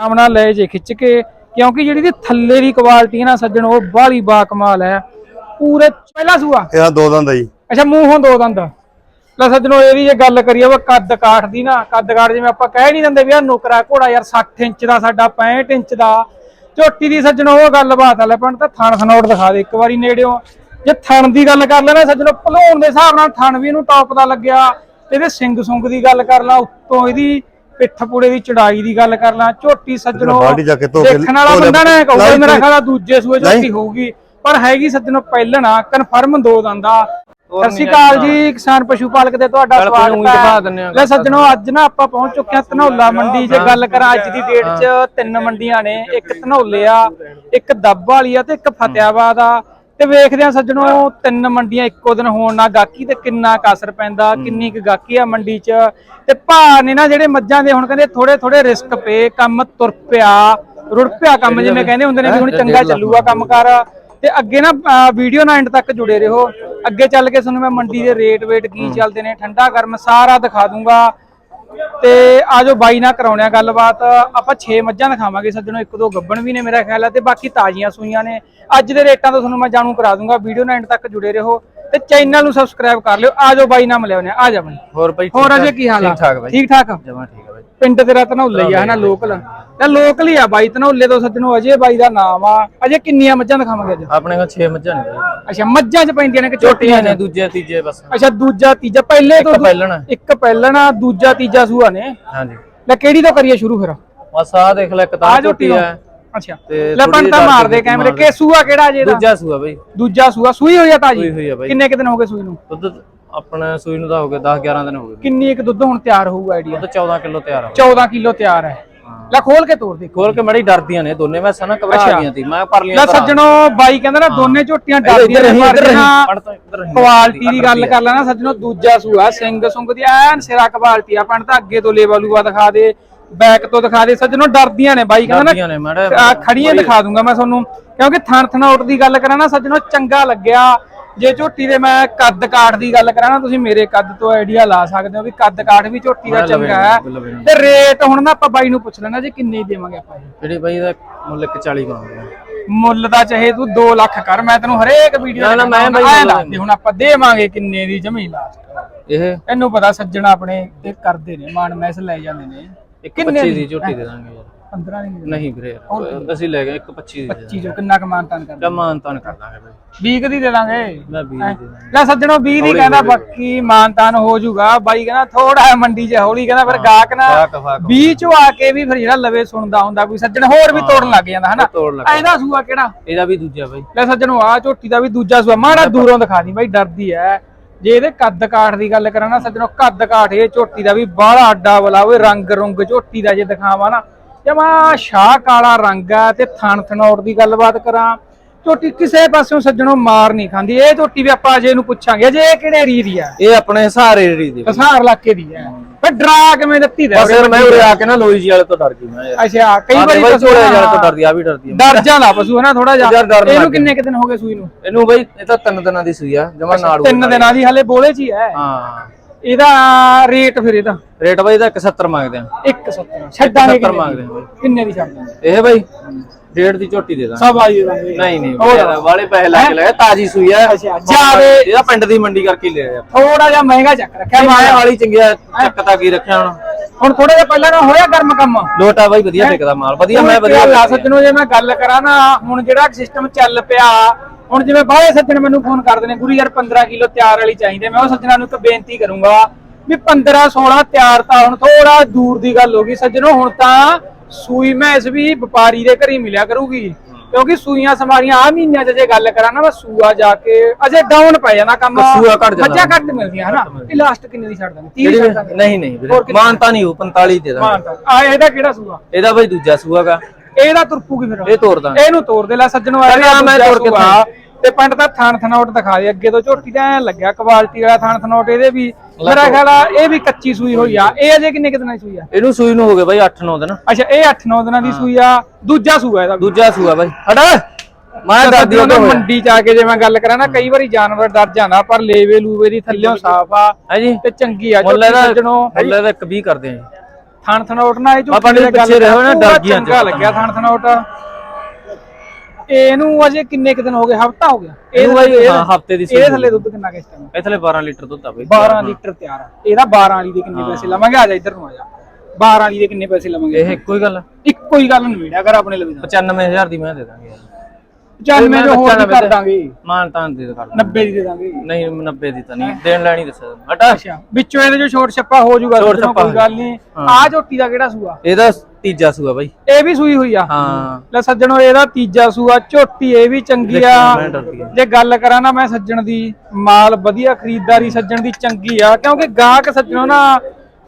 ਆਰਾਮ ਨਾਲ ਲੈ ਜੇ ਖਿੱਚ ਕੇ ਕਿਉਂਕਿ ਜਿਹੜੀ ਦੀ ਥੱਲੇ ਦੀ ਕੁਆਲਿਟੀ ਹੈ ਨਾ ਸੱਜਣ ਉਹ ਬਾਹਲੀ ਬਾ ਕਮਾਲ ਹੈ। ਪੂਰੇ ਪਹਿਲਾ ਸੂਆ? ਇਹ ਆ ਦੋ ਦੰਦ ਜੀ। ਅੱਛਾ ਮੂੰਹੋਂ ਦੋ ਦੰਦ। ਲੈ ਸੱਜਣੋ ਇਹਦੀ ਜੇ ਗੱਲ ਕਰੀਏ ਵਾ ਕੱਦ ਕਾਠ ਦੀ ਨਾ ਕੱਦ ਕਾਠ ਜਿਵੇਂ ਆਪਾਂ ਕਹਿ ਨਹੀਂ ਦਿੰਦੇ ਵੀ ਆ ਨੁਕਰਾ ਘੋੜਾ ਯਾਰ 60 ਇੰਚ ਦਾ ਸਾਡਾ 65 ਇੰਚ ਦਾ। ਝੋਟੀ ਦੀ ਸੱਜਣੋ ਉਹ ਗੱਲਬਾਤ ਆ ਲੈ ਪਣ ਤਾਂ ਥਣ ਥਨੌਟ ਦਿਖਾ ਦੇ ਇੱਕ ਵਾਰੀ ਨੇੜਿਓਂ। ਜੇ ਥਣ ਦੀ ਗੱਲ ਕਰ ਲੈਣਾ ਸੱਜਣੋ ਭਲੂਣ ਦੇ ਹਿਸਾਬ ਨਾਲ ਥਣ ਵੀ ਇਹਨੂੰ ਟੌਪ ਦਾ ਲੱਗਿਆ। ਇਹਦੇ ਸਿੰਗ ਸੁੰਗ ਦੀ ਗੱਲ ਕਰ ਲਾ ਉੱਤੋਂ ਇਹਦੀ ਪਿੱਠ ਪੂੜੇ ਦੀ ਚੜਾਈ ਦੀ ਗੱਲ ਕਰ ਲਾ ਝੋਟੀ ਸੱਜਣੋ ਬਾਲਟੀ ਜਾ ਕੇ ਧੋ ਕੇ ਦੇਖਣ ਵਾਲਾ। ਬੰਦਾ ਨਾ ਇਹ ਕਹੂਗਾ ਮੇਰਾ ਆ ਦੂਜੇ ਸੂਏ ਝੋਟੀ। ਹੋਊਗੀ ਪਰ ਹੈਗੀ ਸੱਜਣੋ ਪਹਿਲਣਾ ਕਨਫਰਮ ਦੋ ਦੰਦਾ। ਸਤਿ ਸ਼੍ਰੀ ਅਕਾਲ ਜੀ ਕਿਸਾਨ ਪਸ਼ੂ ਪਾਲਕ ਦੇ ਤੁਹਾਡਾ ਸਵਾਗਤ ਹਾਂ। ਲੈ ਸੱਜਣੋ ਅੱਜ ਨਾ ਆਪਾਂ ਪਹੁੰਚ ਚੁੱਕੇ ਹਾਂ ਧਨੌਲਾ ਮੰਡੀ ਜੇ ਗੱਲ ਕਰਾਂ ਅੱਜ ਦੀ ਡੇਟ 'ਚ ਤਿੰਨ ਮੰਡੀਆਂ ਨੇ ਇੱਕ ਧਨੌਲੇ ਆ ਇੱਕ ਦੱਬ ਵਾਲੀ ਆ ਤੇ ਇੱਕ ਫਤਿਆਬਾਦ ਆ। ਤੇ ਵੇਖਦੇ ਆ ਸੱਜਣੋ ਤਿੰਨ ਮੰਡੀਆਂ ਇੱਕੋ ਦਿਨ ਹੋਣ ਨਾਲ ਗਾਕੀ ਤੇ ਕਿੰਨਾ ਕੁ ਅਸਰ ਪੈਂਦਾ ਕਿੰਨੀ ਕੁ ਗਾਕੀ ਆ ਮੰਡੀ 'ਚ। ਤੇ ਭਾਅ ਨੇ ਨਾ ਜਿਹੜੇ ਮੱਝਾਂ ਦੇ ਹੁਣ ਕਹਿੰਦੇ ਥੋੜੇ ਥੋੜੇ ਰਿਸਕ ਪਏ ਕੰਮ ਤੁਰ ਪਿਆ ਰੁੜ ਪਿਆ ਕੰਮ ਜਿਵੇਂ ਕਹਿੰਦੇ ਹੁੰਦੇ ਨੇ ਵੀ ਹੁਣ ਚੰਗਾ ਚੱਲੂਗਾ ਕੰਮ ਕਰ। ਤੇ ਅੱਗੇ ਨਾ ਵੀਡੀਓ ਨਾਲ ਐਂਡ ਤੱਕ ਜੁੜੇ ਰਹੋ। ਅੱਗੇ ਚੱਲ ਕੇ ਤੁਹਾਨੂੰ ਮੈਂ ਮੰਡੀ ਦੇ ਰੇਟ ਵੇਟ ਕੀ ਚੱਲਦੇ ਨੇ ਠੰਡਾ ਗਰਮ ਸਾਰਾ ਦਿਖਾ ਦੂੰਗਾ। ਤੇ ਆਜੋ ਬਾਈ ਨਾਲ ਕਰਾਉਣੇ ਆ ਗੱਲਬਾਤ। ਆਪਾਂ 6 ਮੱਝਾਂ ਦਿਖਾਵਾਂਗੇ ਸੱਜਣੋ ਇੱਕ ਦੋ ਗੱਬਣ ਵੀ ਨੇ ਮੇਰਾ ਖਿਆਲ ਹੈ ਤੇ ਬਾਕੀ ਤਾਜ਼ੀਆਂ ਸੂਈਆਂ ਨੇ। ਅੱਜ ਦੇ ਰੇਟਾਂ ਤੋਂ ਤੁਹਾਨੂੰ ਮੈਂ ਜਾਣੂ ਕਰਾ ਦੂੰਗਾ ਵੀਡੀਓ ਨਾਲ ਐਂਡ ਤੱਕ ਜੁੜੇ ਰਹੋ ਤੇ ਚੈਨਲ ਨੂੰ ਸਬਸਕ੍ਰਾਈਬ ਕਰ ਲਿਓ। ਆਜੋ ਬਾਈ ਨਾਲ ਮਿਲਿਆਉਣੇ ਆ ਜਾ ਬਾਈ। ਹੋਰ ਬਾਈ ਹੋਰ ਅਜੇ ਕੀ ਹਾਲ ਆ? ਠੀਕ ਠਾਕ ਬਾਈ। ਠੀਕ ਠਾਕ? ਜਮਾ ਠੀਕ ਆ। ਪਿੰਡ ਤੇਰਾ ਧਨੌਲੇ ਹੀ ਆ ਹਨਾ ਲੋਕਲ। ਇਹ ਲੋਕਲ ਹੀ ਆ ਬਾਈ ਧਨੌਲੇ ਤੋਂ ਸੱਜਣੋ ਅਜੇ ਬਾਈ ਦਾ ਨਾਮ ਆ। ਅਜੇ ਕਿੰਨੀਆਂ ਮੱਝਾਂ ਦਿਖਾਵਾਂਗੇ ਅੱਜ? ਆਪਣੇ ਕੋਲ 6 ਮੱਝਾਂ ਨੇ। ਅੱਛਾ ਮੱਝਾਂ ਚ ਪੈਂਦੀਆਂ ਨੇ ਕਿ ਝੋਟੀਆਂ ਨੇ ਨੇ? ਦੂਜੇ ਤੀਜੇ ਬਸ। ਅੱਛਾ ਦੂਜਾ ਤੀਜਾ ਪਹਿਲੇ ਤੋਂ ਇੱਕ ਪਹਿਲਣ ਇੱਕ ਪਹਿਲਣਾ ਦੂਜਾ ਤੀਜਾ ਸੂਆ ਨੇ। ਹਾਂਜੀ। ਲੈ ਕਿਹੜੀ ਤੋਂ ਕਰੀਏ ਸ਼ੁਰੂ ਫਿਰ? ਬਸ ਆਹ ਦੇਖ ਲੈ ਇੱਕ ਆ ਤਾਂ ਝੋਟੀ ਝੋਟੀ ਤੋਂ ਹੈ ਅੱਛਾ। ਤੇ ਲੈ ਥੋੜ੍ਹੀ ਜਿਹੀ ਮਾਰ ਦੇ ਕੈਮਰੇ। ਦੀ। ਕਿ ਸੂਆ ਕਿਹੜਾ ਜੇ ਇਹਦਾ ਦੂਜਾ ਸੂਆ ਬਾਈ। ਦੂਜਾ ਸੂਆ। ਸੂਈ ਹੋਈ ਆ ਤਾਜੀ? ਸੂਈ ਹੋਈ ਆ ਬਾਈ। ਕਿੰਨੇ ਕਿ ਦਿਨ ਹੋ ਗਏ ਸੂਈ ਨੂੰ? ਦੁੱਧ ਆਪਣਾ ਸੂਈ ਨੂੰ ਤਾਂ ਹੋ ਗਏ 10 11 ਦਿਨ ਹੋ ਗਏ। ਕਿੰਨੀ ਇੱਕ ਦੁੱਧ ਹੁਣ ਤਿਆਰ ਹੋਊਗਾ ਆਈਡੀਆ ਦੁੱਧ 14 ਕਿਲੋ ਤਿਆਰ ਆ। 14 ਕਿਲੋ ਤਿਆਰ ਹੈ। ਲੈ ਖੋਲ ਕੇ ਤੋੜ ਦੇ ਖੋਲ ਕੇ ਮੜੀ ਡਰਦੀਆਂ ਨੇ ਦੋਨੇ ਮੈਂ ਨਾ ਘਬਰਾ। ਗਈਆਂ ਸੀ ਮੈਂ ਪਰ ਲੀਆਂ ਲੈ ਸੱਜਣੋ ਬਾਈ ਕਹਿੰਦਾ ਨਾ ਦੋਨੇ ਝੋਟੀਆਂ ਡਰਦੀਆਂ ਨੇ ਕੁਆਲਿਟੀ ਦੀ ਗੱਲ ਕਰ ਲੈਣਾ ਸੱਜਣੋ ਦੂਜਾ ਸੂਆ ਸਿੰਘ ਸੁੰਗ ਦੀ ਐਨ ਸਿਰਾ ਕੁਆਲਿਟੀ ਆ। ਪਣ ਤਾਂ ਅੱਗੇ ਤੋਂ ਲੇਵਾ ਲੂਆ ਦਿਖਾ ਦੇ ਬੈਕ ਤੋਂ ਦਿਖਾ ਦੇ। ਸੱਜਣੋ ਡਰਦੀਆਂ ਨੇ ਬਾਈ ਕਹਿੰਦਾ ਨਾ। ਖੜੀਆਂ ਦਿਖਾ ਦੂੰਗਾ ਮੈਂ ਤੁਹਾਨੂੰ। ਕਿਉਂਕਿ ਥਣ ਥਣਾਉਟ ਦੀ ਗੱਲ ਕਰਾਂ ਨਾ ਸੱਜਣੋ ਚੰਗਾ ਲੱਗਿਆ। ਜੇ ਝੋਟੀ ਦੇ ਮੈਂ ਕੱਦ ਕਾਠ ਦੀ ਗੱਲ ਕਰਾਂ ਨਾ ਤੁਸੀਂ ਮੇਰੇ ਕੱਦ ਤੋਂ ਆਈਡੀਆ ਲਾ ਸਕਦੇ ਹੋ ਵੀ ਕੱਦ ਕਾਠ ਵੀ ਝੋਟੀ ਦਾ ਚੰਗਾ ਹੈ। ਤੇ ਰੇਟ ਹੁਣ ਨਾ ਆਪਾਂ ਬਾਈ ਨੂੰ ਪੁੱਛ ਲੈਣਾ ਜੀ ਕਿੰਨੇ ਦੇਵਾਂਗੇ ਆਪਾਂ ਜਿਹੜੀ ਬਾਈ ਦਾ ਮੁੱਲ 140 ਮੰਗਦੇ ਮੁੱਲ ਦਾ ਚਾਹੇ ਤੂੰ 2 ਲੱਖ ਕਰ ਮੈਂ ਤੈਨੂੰ ਹਰੇਕ ਵੀਡੀਓ ਨਾ, ਮੈਂ ਬਾਈ ਹੁਣ ਆਪਾਂ ਦੇਵਾਂਗੇ ਕਿੰਨੇ ਦੀ ਜ਼ਮੀਨ ਲਾਸਟ। ਇਹ? ਇਹਨੂੰ ਪਤਾ ਸੱਜਣਾ ਆਪਣੇ ਤੇ ਕਰਦੇ ਨੇ ਮਾਨ ਮੈਸ ਲੈ ਜਾਂਦੇ ਨੇ। 25 ਦੀ? ਝੋਟੀ ਦੇ ਦਾਂਗੇ ਯਾਰ। 15 ਨਹੀਂ ਨਹੀਂ ਵੀਰੇ ਯਾਰ, ਅਸੀਂ ਲੈ ਗਏ ਇੱਕ 25 ਦੀ 25 ਜੋ ਕਿੰਨਾ ਕਮਾਨ ਤਾਨ ਕਰਦੇ ਜਮਾਨ ਤਾਨ ਕਰ ਦਾਂਗੇ ਬਾਈ। 20 ਦੀ ਦੇ ਦਾਂਗੇ। ਮੈਂ 20 ਦੀ ਦੇ ਦਾਂਗੇ। ਲੈ ਸੱਜਣੋ 20 ਦੀ ਕਹਿੰਦਾ ਬਾਕੀ ਮਾਨਤਾਨ ਹੋ ਜਾਊਗਾ। ਬਾਈ ਕਹਿੰਦਾ ਥੋੜਾ ਜਿਹਾ ਮੰਡੀ 'ਚ ਹੌਲੀ ਕਹਿੰਦਾ ਫਿਰ ਗਾਹਕ ਨਾ ਫਾਕ ਫਾਕ 20 ਚੋਂ ਆ ਕੇ ਵੀ ਫਿਰ ਜਿਹੜਾ ਲਵੇ ਸੁਣਦਾ ਹੁੰਦਾ ਕੋਈ ਸੱਜਣ ਹੋਰ ਵੀ ਤੋੜਨ ਲੱਗ ਜਾਂਦਾ ਹਨਾ? ਤੋੜ ਲੱਗ ਇਹਦਾ ਸੂਆ ਕਿਹੜਾ? ਇਹਦਾ ਵੀ ਦੂਜਾ ਬਾਈ। ਲੈ ਸੱਜਣੋ ਆ ਝੋਟੀ ਦਾ ਵੀ ਦੂਜਾ ਸੂਆ। ਮਾੜਾ ਦੂਰੋਂ ਦਿਖਾ ਦੀ ਬਾਈ ਡਰਦੀ ਐ। ਜੇ ਇਹਦੇ ਕੱਦ ਕਾਠ ਦੀ ਗੱਲ ਕਰਾਂ ਨਾ ਸੱਜਣੋ ਕੱਦ ਕਾਠ ਇਹ ਝੋਟੀ ਦਾ ਵੀ ਬਾਹਲਾ ਅੱਡਾ ਓਏ ਰੰਗ ਰੁੰਗ ਝੋਟੀ ਦਾ ਜੇ ਦਿਖਾਵਾਂ ਨਾ ਜਮਾ ਸ਼ਾਹ ਕਾਲਾ ਰੰਗ ਆ ਤੇ ਥਣ ਥਣੌਰ ਦੀ ਗੱਲਬਾਤ ਕਰਾਂ। ਝੋਟੀ ਕਿਸੇ ਪਾਸਿਓਂ ਸੱਜਣੋ ਮਾਰ ਨਹੀਂ ਖਾਂਦੀ। ਇਹ ਝੋਟੀ ਵੀ ਆਪਾਂ ਅਜੇ ਨੂੰ ਪੁੱਛਾਂਗੇ। ਅਜੇ ਇਹ ਕਿਹੜੇ ਰੀ ਦੀ ਆ ਇਹ ਆਪਣੇ ਸਹਾਰੇ ਜਿਹੜੀ ਦੀ ਕਸਾਰ ਇਲਾਕੇ ਦੀ ਐ ਫਿਰ ਡਰਾ ਕਿਵੇਂ ਦਿੱਤੀ ਦਾ? ਬਸ ਯਾਰ ਮੈਂ ਉਰੇ ਆ ਕੇ ਨਾ ਲੋਈ ਜੀ ਵਾਲੇ ਤੋਂ ਡਰ ਗਈ ਮੈਂ। ਯਾਰ ਅੱਛਾ ਕਈ ਵਾਰੀ ਪਸ਼ੂ ਝੋਲੇ ਵਾਲੇ ਤੋਂ ਡਰਦੀ ਆ ਵੀ ਡਰਦੀ ਆ। ਡਰ ਜਾਂਦਾ ਪਸ਼ੂ ਹੈ ਨਾ ਥੋੜਾ ਜਿਹਾ। ਇਹਨੂੰ ਕਿੰਨੇ ਕਿ ਦਿਨ ਹੋ ਗਏ ਸੂਈ ਨੂੰ? ਇਹਨੂੰ ਬਾਈ ਇਹ ਤਾਂ ਤਿੰਨ ਦਿਨਾਂ ਦੀ ਸੂਈ ਆ। ਜਮਾ ਨਾੜੂ ਤਿੰਨ ਦਿਨਾਂ ਦੀ ਹਲੇ ਬੋਲੇ ਚ ਹੀ ਹੈ। ਹਾਂ। ਇਹਦਾ ਰੇਟ ਫਿਰ ਇਹਦਾ? ਰੇਟ ਬਾਈ ਦਾ 170 ਮੰਗਦੇ ਆ। 170 ਛੱਡਾਂਗੇ 70 ਕਿੰਨੇ? ਮੰਗਦੇ? ਆ ਬਾਈ। ਕਿੰਨੇ ਦੀ ਛੱਡ ਦਾਂਗੇ ਇਹ ਬਾਈ ਡੇਢ ਦੀ ਝੋਟੀ ਦੇ ਦਾਂ ਸਭ ਆਈ ਦਾਂਗੇ। ਨਹੀਂ ਨਹੀਂ ਵਾਲੇ ਪੈਸੇ ਲਾ ਕੇ ਲੈ ਤਾਜੀ ਸੂਈ ਆ। ਜ਼ਿਆਦੇ- ਇਹਦਾ ਪਿੰਡ ਦੀ ਮੰਡੀ ਕਰਕੇ ਲੈ ਆ ਥੋੜਾ ਜਿਹਾ ਮਹਿੰਗਾ ਚੱਕ ਰੱਖਿਆ ਮਾਇਆ ਵਾਲੀ ਚੰਗਿਆ ਚੱਕਤਾ ਕੀ ਰੱਖਿਆ ਹੁਣ। ਹੁਣ ਥੋੜਾ ਜਿਹਾ ਪਹਿਲਾਂ ਨਾ ਹੋਇਆ ਗਰਮ ਕੰਮ। ਲੋਟਾ ਬਾਈ ਵਧੀਆ ਟਿਕਦਾ ਮਾਲ ਵਧੀਆ ਮੈਂ ਵਧੀਆ ਲਾ ਸੱਜਣੋ ਜੇ ਮੈਂ ਗੱਲ ਕਰਾਂ ਨਾ ਹੁਣ ਜਿਹੜਾ ਸਿਸਟਮ ਚੱਲ ਪਿਆ ਹੁਣ ਜਿਵੇਂ ਬਾਹਲੇ ਸੱਜਣ ਮੈਨੂੰ ਫੋਨ ਕਰਦੇ ਨੇ ਗੁਰੂ ਯਾਰ 15 ਕਿਲੋ ਤਿਆਰ ਵਾਲੀ ਚਾਹੀਦੇ ਮੈਂ ਉਹ ਸੱਜਣਾਂ ਨੂੰ ਇੱਕ ਬੇਨਤੀ ਕਰੂੰਗਾ ਵੀ 15 16 ਤਿਆਰ ਤਾਂ ਹੁਣ ਥੋੜਾ ਦੂਰ ਦੀ ਗੱਲ ਹੋ ਗਈ। ਸੱਜਣੋ ਹੁਣ ਤਾਂ ਸੂਈ ਮੈਸ ਵੀ ਵਪਾਰੀ ਦੇ ਘਰ ਮਿਲਿਆ ਕਰੂਗੀ। ਕਿਉਂਕਿ ਸੂਈਆਂ ਸਮਾਰੀਆਂ ਆ ਮਹੀਨਿਆਂ 'ਚ ਜੇ ਗੱਲ ਕਰਾਂ ਨਾ ਮੈਂ ਸੂਆ ਜਾ ਕੇ ਅਜੇ ਡਾਊਨ ਪੈ ਜਾਣਾ ਕੰਮ। ਸੂਆ ਘੱਟ ਜਾਂਦਾ। ਮੱਝਾਂ ਘੱਟ ਮਿਲਦੀਆਂ ਹਨਾ? ਇਹ ਲਾਸਟ ਕਿੰਨੇ ਦੀ ਛੱਡ ਦਾਂਗੇ 30 ਦੀ ਛੱਡ ਦਾਂਗੇ ਨਹੀਂ ਨਹੀਂ ਵੀਰੇ ਮਾਨਤਾ ਨਹੀਂ ਹੋ 45 ਦੇ ਦਾਂ ਮਾਨਤਾ। ਆ ਇਹਦਾ ਕਿਹੜਾ ਸੂਆ? ਇਹਦਾ ਬਾਈ ਦੂਜਾ ਸੂਆਗਾ ਇਹਦਾ ਤੁਰਪੂਗੀ ਫਿਰ ਇਹ ਤੋੜ ਦਾਂਗੇ। ਇਹਨੂੰ ਤੋੜ ਦੇ ਲੈ ਸੱਜਣੋ ਚੱਲ ਆ ਮੈਂ ਤੋੜ ਕੇ ਤੇ ਪਿੰਡ ਦਾ ਥਾਣ ਥਨੌਟ ਦਿਖਾ ਦੇ ਅੱਗੇ ਤੋਂ ਝੋਟੀ ਦਾ ਐ ਲੱਗਿਆ ਕੁਆਲਿਟੀ ਵਾਲਾ ਥਾਣ ਥਨੌਟ ਇਹਦੇ ਵੀ ਮੇਰਾ ਖਿਆਲ ਆ ਇਹ ਵੀ ਕੱਚੀ ਸੂਈ ਹੋਈ ਆ। ਇਹ ਅਜੇ ਕਿੰਨੇ ਕਿਤਨਾ ਦੀ ਸੂਈ ਆ? ਇਹਨੂੰ ਸੂਈ ਨੂੰ ਹੋ ਗਏ ਬਾਈ 8-9 ਦਿਨ। ਅੱਛਾ ਇਹ 8-9 ਦਿਨਾਂ ਦੀ ਸੂਈ ਆ। ਦੂਜਾ ਸੂਆ ਇਹਦਾ ਦੂਜਾ ਸੂਆ ਬਾਈ। ਹਟ। ਮੈਂ ਸੱਜਣੋ, ਉਹ ਮੰਡੀ ਚ ਆ ਕੇ ਜੇ ਮੈਂ ਗੱਲ ਕਰਾਂ ਨਾ ਕਈ ਵਾਰੀ ਜਾਨਵਰ ਡਰ ਜਾਂਦਾ ਪਰ ਲੇਵੇ ਲੂਵੇ ਦੀ ਥੱਲਿਓਂ ਸਾਫ਼ ਆ ਤੇ ਚੰਗੀ ਆ। ਝੋਟੀ ਸੱਜਣੋ ਮੁੱਲ ਇਹਦਾ 120 ਕਰਦੇ ਆ ਥਣ ਥਣੋਟ ਨਾ ਇਹ ਝੋਟੀ ਆਪਾਂ ਨੇ ਪਿੱਛੇ ਰਹੋ ਨਾ, ਡਰ ਅੱਜ ਚੰਗਾ ਲੱਗਿਆ ਥਣ ਥਣੋਟ। ਇਹਨੂੰ ਅਜੇ ਕਿੰਨੇ ਕੁ ਦਿਨ ਹੋ ਗਏ? ਹਫਤਾ ਹੋ ਗਿਆ। ਇਹਨੂੰ ਬਾਈ ਹਾਂ ਹਫ਼ਤੇ ਦੀ ਇਹਦੇ ਥੱਲੇ ਦੁੱਧ ਕਿੰਨਾ ਕਿਸ ਟਾਈਮ ਇਹ ਥਲੇ 12 ਲੀਟਰ ਦੁੱਧ ਆ ਬਈ। 12 ਲੀਟਰ ਤਿਆਰ ਆ। ਇਹਦਾ 12 ਵਾਲੀ ਦੇ ਕਿੰਨੇ ਪੈਸੇ ਲਵਾਂਗੇ? ਆ ਜਾ ਇੱਧਰ ਨੂੰ ਆ ਜਾ। 12 ਵਾਲੀ ਦੇ ਕਿੰਨੇ ਪੈਸੇ ਲਵਾਂਗੇ? ਇਹ ਇੱਕੋ ਹੀ ਗੱਲ। ਇੱਕੋ ਹੀ ਗੱਲ ਨਵੀੜਾ ਕਰ ਆਪਣੇ ਲਈ 95000 ਦੀ ਮੈਂ ਦੇ ਦਾਂਗੇ। ਯਾਰ 95 ਦੇ ਹੋਰ ਵੀ 95 ਕਰ ਦਾਂਗੇ। ਮਾਨ ਤਾਂ ਦੇ ਕਰ 90 ਦੀ ਦੇ ਦਾਂਗੇ। ਨਹੀਂ 90 ਦੀ ਤਾਂ ਨਹੀਂ। ਦੇਣ ਲੈਣੀ ਦੱਸਿਆ। ਹਟਾ। ਅੱਛਾ ਵਿੱਚੋਂ ਇਹਦੇ ਜੋ ਛੋਟ ਛੱਪਾ ਹੋ ਜਾਊਗਾ ਛੋਟ ਛੱਪਾ ਕੋਈ ਗੱਲ ਨਹੀਂ। ਆ ਝੋਟੀ ਦਾ ਕਿਹੜਾ ਸੂਆ? ਇਹਦਾ ਤੀਜਾ ਸੂਆ ਬਾਈ। ਇਹ ਵੀ ਸੂਈ ਹੋਈ ਆ। ਹਾਂ। ਲੈ ਸੱਜਣੋ ਇਹਦਾ ਤੀਜਾ ਸੂਆ ਝੋਟੀ ਇਹ ਵੀ ਚੰਗੀ ਆ। ਜੇ ਗੱਲ ਕਰਾਂ ਨਾ ਮੈਂ ਸੱਜਣ ਦੀ ਮਾਲ ਵਧੀਆ ਖਰੀਦਦਾਰੀ ਸੱਜਣ ਦੀ ਚੰਗੀ ਆ ਕਿਉਂਕਿ ਗਾਹਕ ਸੱਜਣੋ ਨਾ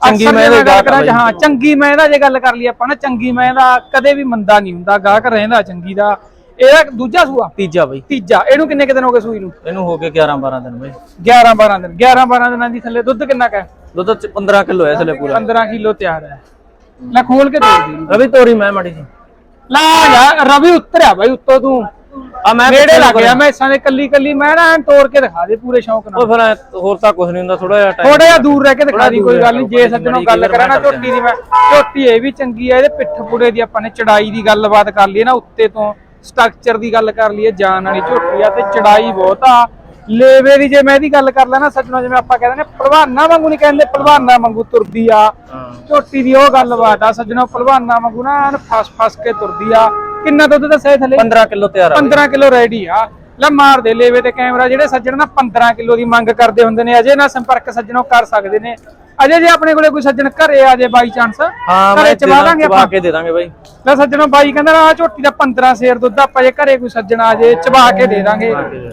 ਚੰਗੀ ਮੈਂ ਦਾ ਗੱਲ ਗਾਹਕ ਕਰਾਂ ਆ। ਹਾਂ ਚੰਗੀ ਮੈਂ ਦਾ ਜੇ ਗੱਲ ਕਰ ਲਈ ਆਪਾਂ ਨਾ ਚੰਗੀ ਮੈਂ ਦਾ ਕਦੇ ਵੀ ਮੰਦਾ ਨਹੀਂ ਹੁੰਦਾ ਗਾਹਕ ਰਹਿੰਦਾ ਚੰਗੀ ਦਾ। ਇਹਦਾ ਦੂਜਾ ਸੂਆ? ਤੀਜਾ ਬਾਈ। ਤੀਜਾ। ਇਹਨੂੰ ਕਿੰਨੇ ਕੁ ਦਿਨ ਹੋ ਗਏ ਸੂਈ ਨੂੰ? ਇਹਨੂੰ ਹੋ ਗਏ 11 12 ਦਿਨ ਬਾਈ। 11 12 ਦਿਨ। 11 12 ਦਿਨਾਂ ਦੀ ਥੱਲੇ ਦੁੱਧ ਕਿੰਨਾ ਕਾ ਦੁੱਧ ਚ 15 ਕਿਲੋ ਹੈ ਥਲੇ ਪੂਰਾ। 15 ਕਿਲੋ ਤਿਆਰ ਹੈ। ਲੈ ਖੋਲ ਕੇ ਦੇ ਦੇ ਰਵੀ ਤੋਰੀ ਮੈਂ ਮਾੜੀ ਜੀ। ਲਾ ਯਾਰ ਰਵੀ ਉਤਰਿਆ ਬਾਈ ਉੱਤੋਂ ਤੂੰ। ਆ ਮੈਂ ਨੇੜੇ ਲੱਗ ਗਿਆ। ਮੈਂ ਇਸਾਂ ਦੇ ਕੱਲੀ ਕੱਲੀ ਮੈਂ ਨਾ ਤੋੜ ਕੇ ਦਿਖਾ ਦੇ ਪੂਰੇ ਸ਼ੌਂਕ ਨਾਲ। ਉਹ ਫਿਰ ਹੋਰ ਤਾਂ ਕੁਝ ਨਹੀਂ ਹੁੰਦਾ ਥੋੜਾ ਜਿਹਾ ਟਾਈਮ ਥੋੜਾ ਜਿਹਾ ਦੂਰ ਰਹਿ ਕੇ ਦਿਖਾ ਦੀ ਕੋਈ ਗੱਲ ਨਹੀਂ ਜੇ ਸੱਜਣੋਂ ਗੱਲ ਕਰਾਂ ਨਾ ਝੋਟੀ ਦੀ ਮੈਂ। ਝੋਟੀ ਇਹ ਵੀ ਚੰਗੀ ਹੈ ਇਹਦੇ ਪਿੱਠ ਪੁੜੇ ਦੀ ਆਪਾਂ ਨੇ ਚੜਾਈ ਦੀ ਗੱਲਬਾਤ ਕਰ ਲਈਏ ਨਾ ਉੱਤੇ ਤੋਂ। ਸਟਰਕਚਰ ਦੀ ਗੱਲ ਕਰ ਲਈਏ ਜਾਨ ਵਾਲੀ ਝੋਟੀ ਆ ਤੇ ਚੜਾਈ ਬਹੁਤ ਆ। ਲੇਵੇ ਦੀ ਜੇ ਮੈਂ ਇਹਦੀ ਗੱਲ ਕਰ ਲਾਂ ਨਾ ਸੱਜਣੋਂ ਜਿਵੇਂ ਆਪਾਂ ਕਹਿੰਦੇ ਨੇ ਪਹਿਲਵਾਨਾਂ ਵਾਂਗੂ ਨਹੀਂ ਕਹਿੰਦੇ ਪਹਿਲਵਾਨਾਂ ਵਾਂਗੂ ਤੁਰਦੀ ਆ। ਝੋਟੀ ਦੀ ਉਹ ਗੱਲਬਾਤ ਆ ਸੱਜਣੋਂ ਪਹਿਲਵਾਨਾਂ ਵਾਂਗੂ ਨਾ ਐਨ ਫਸ ਫਸ ਕੇ ਤੁਰਦੀ ਆ। ਕਿੰਨਾ ਦੁੱਧ ਦੱਸਿਆ ਥੱਲੇ? 15 ਕਿਲੋ ਤਿਆਰ ਆ 15 ਕਿਲੋ ਰੈਡੀ ਆ। ਲੈ ਮਾਰ ਦੇ ਲੇਵੇ ਤੇ ਕੈਮਰਾ ਜਿਹੜੇ ਸੱਜਣ ਨਾ 15 ਕਿਲੋ ਦੀ ਮੰਗ ਕਰਦੇ ਹੁੰਦੇ ਨੇ ਅਜੇ ਨਾ ਸੰਪਰਕ ਸੱਜਣੋਂ ਕਰ ਸਕਦੇ ਨੇ। ਅਜੇ ਜੇ ਆਪਣੇ ਕੋਲੇ ਕੋਈ ਸੱਜਣ ਘਰੇ ਆ ਜੇ ਬਾਈ ਚਾਂਸ ਹਾਂ ਘਰੇ ਚਵਾ ਦਾਂਗੇ ਚਵਾ ਆਪਾਂ। ਕੇ ਦੇ ਦਾਂਗੇ ਬਾਈ। ਲੈ ਸੱਜਣੋਂ ਬਾਈ ਕਹਿੰਦਾ ਨਾ ਆਹ ਝੋਟੀ ਦਾ 15 ਸੇਰ ਦੁੱਧ ਆਪਾਂ ਜੇ ਘਰੇ ਕੋਈ ਸੱਜਣ ਆ ਜੇ ਚਵਾ ਕੇ ਦੇ ਦਾਂਗੇ।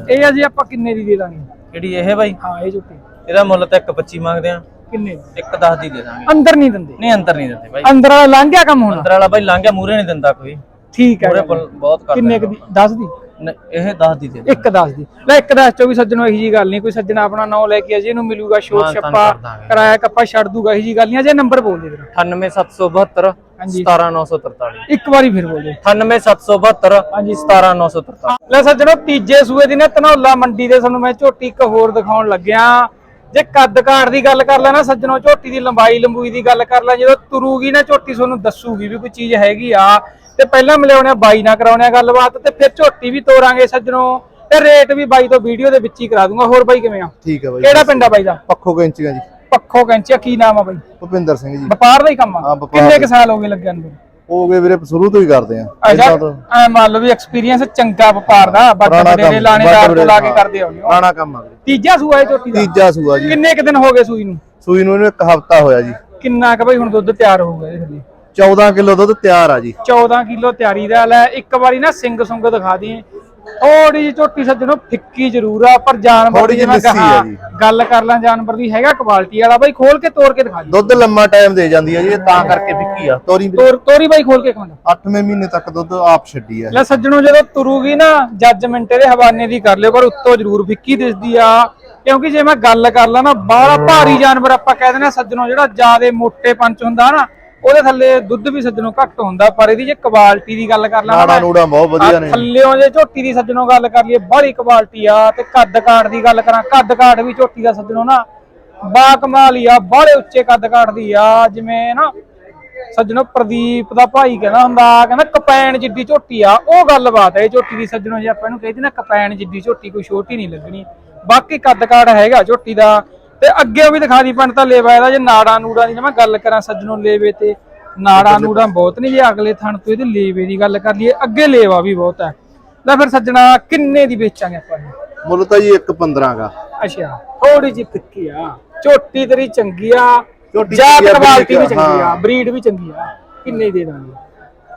ਇਹ ਅਜੇ ਆਪਾਂ ਕਿੰਨੇ ਦੀ ਦੇ ਦਾਂਗੇ? ਕਿਹੜੀ ਇਹ ਬਾਈ? ਹਾਂ ਇਹ ਝੋਟੀ। ਇਹਦਾ ਮੁੱਲ ਤਾਂ 1.25 ਮੰਗਦੇ ਆ। ਕਿੰਨੇ ਦੀ? 1.10 ਦੀ ਦੇ ਦਾਂਗੇ। ਅੰਦਰ ਨਹੀਂ ਦਿੰਦੇ। ਨਹੀਂ ਅੰਦਰ ਨਹੀਂ ਦਿੰਦੇ ਬਾਈ। ਅੰਦਰ ਵਾਲਾ ਲੰਘ ਗਿਆ ਕੰਮ ਹੁਣ? ਅੰਦਰ ਵਾਲਾ ਬਾਈ ਲੰਘ ਗਿਆ ਮੂਰੇ ਨਹੀਂ ਦਿੰਦਾ ਕੋਈ। ਠੀਕ ਹੈ। ਮੂਰੇ। ਬਹੁਤ ਕਰਦੇ ਕਿੰਨੇ ਕੁ ਦੀ? 10 ਦੀ? ਇਹ 10 ਦੀ ਦੇ ਇੱਕ 10 ਦੀ। ਲੈ ਇੱਕ 10 ਚੋਂ ਵੀ ਸੱਜਣੋਂ ਇਹੀ ਜੀ ਗੱਲ ਨਹੀਂ ਕੋਈ ਸੱਜਣ ਆਪਣਾ ਨਾਮ ਲੈ ਕੇ ਅਜੇ ਇਹਨੂੰ ਮਿਲੂਗਾ ਸ਼ੋਰ ਛੱਪਾ। ਕਿਰਾਇਆ ਕੱਪਾ ਛੱਡ ਦੂਗਾ ਇਹੀ ਜੀ ਗੱਲ ਨਹੀਂ ਅਜੇ ਨੰਬਰ ਬੋਲ ਦੇ ਜਰਾ 98772 ਹਾਂਜੀ। 17943 ਇੱਕ ਵਾਰੀ ਫਿਰ ਬੋਲ ਦੇ। 98772 ਹਾਂਜੀ। 17943 ਲੈ ਸੱਜਣੋ ਤੀਜੇ ਸੂਏ ਦੀ ਨਾ ਧਨੌਲਾ ਮੰਡੀ ਦੇ ਤੁਹਾਨੂੰ ਮੈਂ ਝੋਟੀ ਇੱਕ ਹੋਰ ਦਿਖਾਉਣ ਲੱਗਿਆ। ਜੇ ਕੱਦ ਕਾਠ ਦੀ ਗੱਲ ਕਰ ਲੈ ਨਾ ਸੱਜਣੋ ਝੋਟੀ ਦੀ ਲੰਬਾਈ ਲੰਬੂਈ ਦੀ ਗੱਲ ਕਰ ਲੈ ਜਦੋਂ ਤੁਰੂਗੀ ਨਾ ਝੋਟੀ ਤੁਹਾਨੂੰ ਦੱਸੂਗੀ ਵੀ ਕੋਈ ਚੀਜ਼ ਹੈਗੀ ਆ। ਤੇ ਪਹਿਲਾਂ ਮਿਲਿਆਉਣੇ ਬਾਈ ਨਾਲ ਕਰਾਉਣੇ ਗੱਲਬਾਤ ਤੇ ਫਿਰ ਝੋਟੀ ਵੀ ਤੋਰਾਂਗੇ ਸੱਜਣੋ ਤੇ ਰੇਟ ਵੀ ਬਾਈ ਤੋਂ ਵੀਡੀਓ ਦੇ ਵਿੱਚ ਹੀ ਕਰਾ ਦੂੰਗਾ। ਹੋਰ ਬਾਈ ਕਿਵੇਂ ਆ? ਠੀਕ ਹੈ ਬਾਈ ਕਿਹੜਾ ਪਿੰਡ ਆ ਬਾਈ ਦਾ? ਪੱਖੋ ਕੈਂਚੀਆਂ ਜੀ। ਪੱਖੋ ਕੈਂਚੀਆ ਕੀ ਨਾਮ ਆ ਬਾਈ? ਭੁਪਿੰਦਰ ਸਿੰਘ ਜੀ। ਵਪਾਰ ਦਾ ਹੀ ਕੰਮ ਆ। ਹਾਂ, ਕਿੰਨੇ। ਕੁ ਸਾਲ ਹੋ ਗਏ ਲੱਗਿਆ ਨੂੰ ਹੋ ਗਏ ਵੀਰੇ ਸ਼ੁਰੂ ਤੋਂ ਹੀ ਕਰਦੇ ਆ। ਐ ਮੰਨ ਲਓ ਵੀ ਐਕਸਪੀਰੀਅੰਸ ਚੰਗਾ ਵਪਾਰ ਦਾ ਬੱਟ ਕੰਮ, ਲਾਣੇਦਾਰ ਤੋਂ ਲਾ ਕੇ ਹਾਂ। ਕਰਦੇ ਆਉਂਦੇ ਹੋ। ਪੁਰਾਣਾ ਕੰਮ ਆ ਤੀਜਾ ਸੂਆ ਹੈ ਝੋਟੀ ਦਾ? ਤੀਜਾ ਸੂਆ ਜੀ। ਕਿੰਨੇ ਕੁ ਦਿਨ ਹੋ ਗਏ ਸੂਈ ਨੂੰ? ਸੂਈ ਨੂੰ ਇਹਨੂੰ ਇੱਕ ਹਫਤਾ ਹੋਇਆ ਜੀ। ਕਿੰਨਾ ਕੁ ਬਈ ਹੁਣ ਦੁੱਧ ਤਿਆਰ ਹੋਊਗਾ ਇਹਦੇ ਥੱਲੇ 14 ਕਿਲੋ ਦੁੱਧ ਤਿਆਰ ਆ ਜੀ। 14 ਕਿਲੋ ਤਿਆਰੀ ਦਾ ਲੈ ਇੱਕ ਵਾਰੀ ਨਾ ਸਿੰਘ ਸੁੰਗ ਦਿਖਾ ਦੀ। ਥੋੜੀ ਜਿਹੀ ਝੋਟੀ ਸੱਜਣੋ ਫਿੱਕੀ ਜ਼ਰੂਰ ਆ ਪਰ ਜਾਨਵਰ ਦੀ ਆ ਕਹਾ। ਗੱਲ ਕਰ ਲਾਂ ਜਾਨਵਰ ਦੀ ਹੈਗਾ ਕੁਆਲਿਟੀ ਵਾਲਾ। ਬਈ ਖੋਲ ਕੇ ਤੋੜ ਕੇ ਦਿਖਾ ਦੀ ਦੁੱਧ ਲੰਮਾ ਟਾਈਮ ਦੇ ਜਾਂਦੀ ਆ ਜੀ ਤਾਂ ਕਰਕੇ ਫਿੱਕੀ ਆ। ਤੋਰੀ ਤੋਰ ਬਾਈ ਖੋਲ ਕੇ ਖਵਾਂਦਾ 8ਵੇਂ ਮਹੀਨੇ ਤੱਕ ਦੁੱਧ ਆਪ ਛੱਡੀ ਆ। ਲੈ ਸੱਜਣੋ ਜਦੋਂ ਤੁਰੂਗੀ ਨਾ ਜੱਜਮੈਂਟ ਇਹਦੇ ਹਵਾਨੇ ਦੀ ਕਰ ਲਿਓ ਪਰ ਉੱਤੋਂ ਜ਼ਰੂਰ ਫਿੱਕੀ ਦਿਸਦੀ ਆ। ਕਿਉਂਕਿ ਜੇ ਮੈਂ ਗੱਲ ਕਰ ਲਾਂ ਨਾ ਬਾਹਲਾ ਭਾਰੀ ਜਾਨਵਰ ਆਪਾਂ ਕਹਿ ਦਿੰਦੇ ਸੱਜਣੋ ਜਿਹੜਾ ਜ਼ਿਆਦੇ ਮੋਟੇ ਪੰਚ ਹੁੰਦਾ ਨਾ ਉਹਦੇ ਥੱਲੇ ਦੁੱਧ ਵੀ ਸੱਜਣੋ ਘੱਟ ਹੁੰਦਾ ਪਰ ਇਹਦੀ ਜੇ ਕੁਆਲਿਟੀ ਦੀ ਗੱਲ ਕਰ ਲਾਂ ਨਾੜਾ ਨੂੜਾ ਬਹੁਤ ਵਧੀਆ ਨੇ। ਥੱਲਿਓਂ ਜੇ ਝੋਟੀ ਦੀ ਸੱਜਣੋ ਗੱਲ ਕਰ ਲਈਏ ਬੜੀ ਕੁਆਲਿਟੀ ਆ ਤੇ ਕੱਦ ਕਾਠ ਦੀ ਗੱਲ ਕਰਾਂ ਕੱਦ ਕਾਠ ਵੀ ਝੋਟੀ ਦਾ ਸੱਜਣੋ ਨਾ ਬਾ ਕਮਾਲ ਹੀ ਆ ਬੜੇ ਉੱਚੇ ਕੱਦ ਕਾਠ ਦੀ ਆ ਜਿਵੇਂ ਨਾ ਸੱਜਣੋ ਪ੍ਰਦੀਪ ਦਾ ਭਾਈ ਕਹਿੰਦਾ ਹੁੰਦਾ ਕਹਿੰਦਾ ਕਪੈਣ ਜਿੱਡੀ ਝੋਟੀ ਆ ਉਹ ਗੱਲਬਾਤ ਹੈ ਝੋਟੀ ਦੀ ਸੱਜਣੋ ਜੇ ਆਪਾਂ ਇਹਨੂੰ ਕਹਿੰਦੇ ਨਾ ਕਪੈਣ ਜਿੱਡੀ ਝੋਟੀ ਕੋਈ ਛੋਟੀ ਨਹੀਂ ਲੱਗਣੀ। ਬਾਕੀ ਕੱਦ ਕਾਠ ਹੈਗਾ ਝੋਟੀ ਦਾ ਤੇ ਅੱਗੇ ਵੀ ਦਿਖਾ ਦੀ ਪੰਡ ਤਾਂ ਲੇਵਾ ਇਹਦਾ ਜੇ ਨਾੜਾਂ ਨੂੜਾਂ ਦੀ ਜੇ ਮੈਂ ਗੱਲ ਕਰਾਂ ਸੱਜਣੋ ਲੇਵੇ ਤੇ ਨਾੜਾਂ ਨੂੜਾਂ ਬਹੁਤ ਨਹੀਂ ਜੇ ਅਗਲੇ ਥਣ ਤੋਂ ਇਹਦੇ ਲੇਵੇ ਦੀ ਗੱਲ ਕਰ ਲਈਏ ਅੱਗੇ ਲੇਵਾ ਵੀ ਬਹੁਤ ਹੈ ਲੈ ਫਿਰ ਸੱਜਣਾ ਕਿੰਨੇ ਦੀ ਵੇਚਾਂਗੇ ਆਪਾਂ ਇਹ? ਮੁੱਲ ਤਾਂ ਜੀ 1.15 ਗਾ। ਅੱਛਾ ਥੋੜੀ ਜਿਹੀ ਫਿੱਕੀ ਆ। ਝੋਟੀ ਤੇਰੀ ਚੰਗੀ ਆ ਝੋਟੀ ਜਾਤ ਕੁਆਲਿਟੀ ਵੀ ਚੰਗੀ ਆ। ਬਰੀਡ ਵੀ ਚੰਗੀ ਆ। ਕਿੰਨੇ ਦੀ ਦੇ ਦਾਂਗੇ?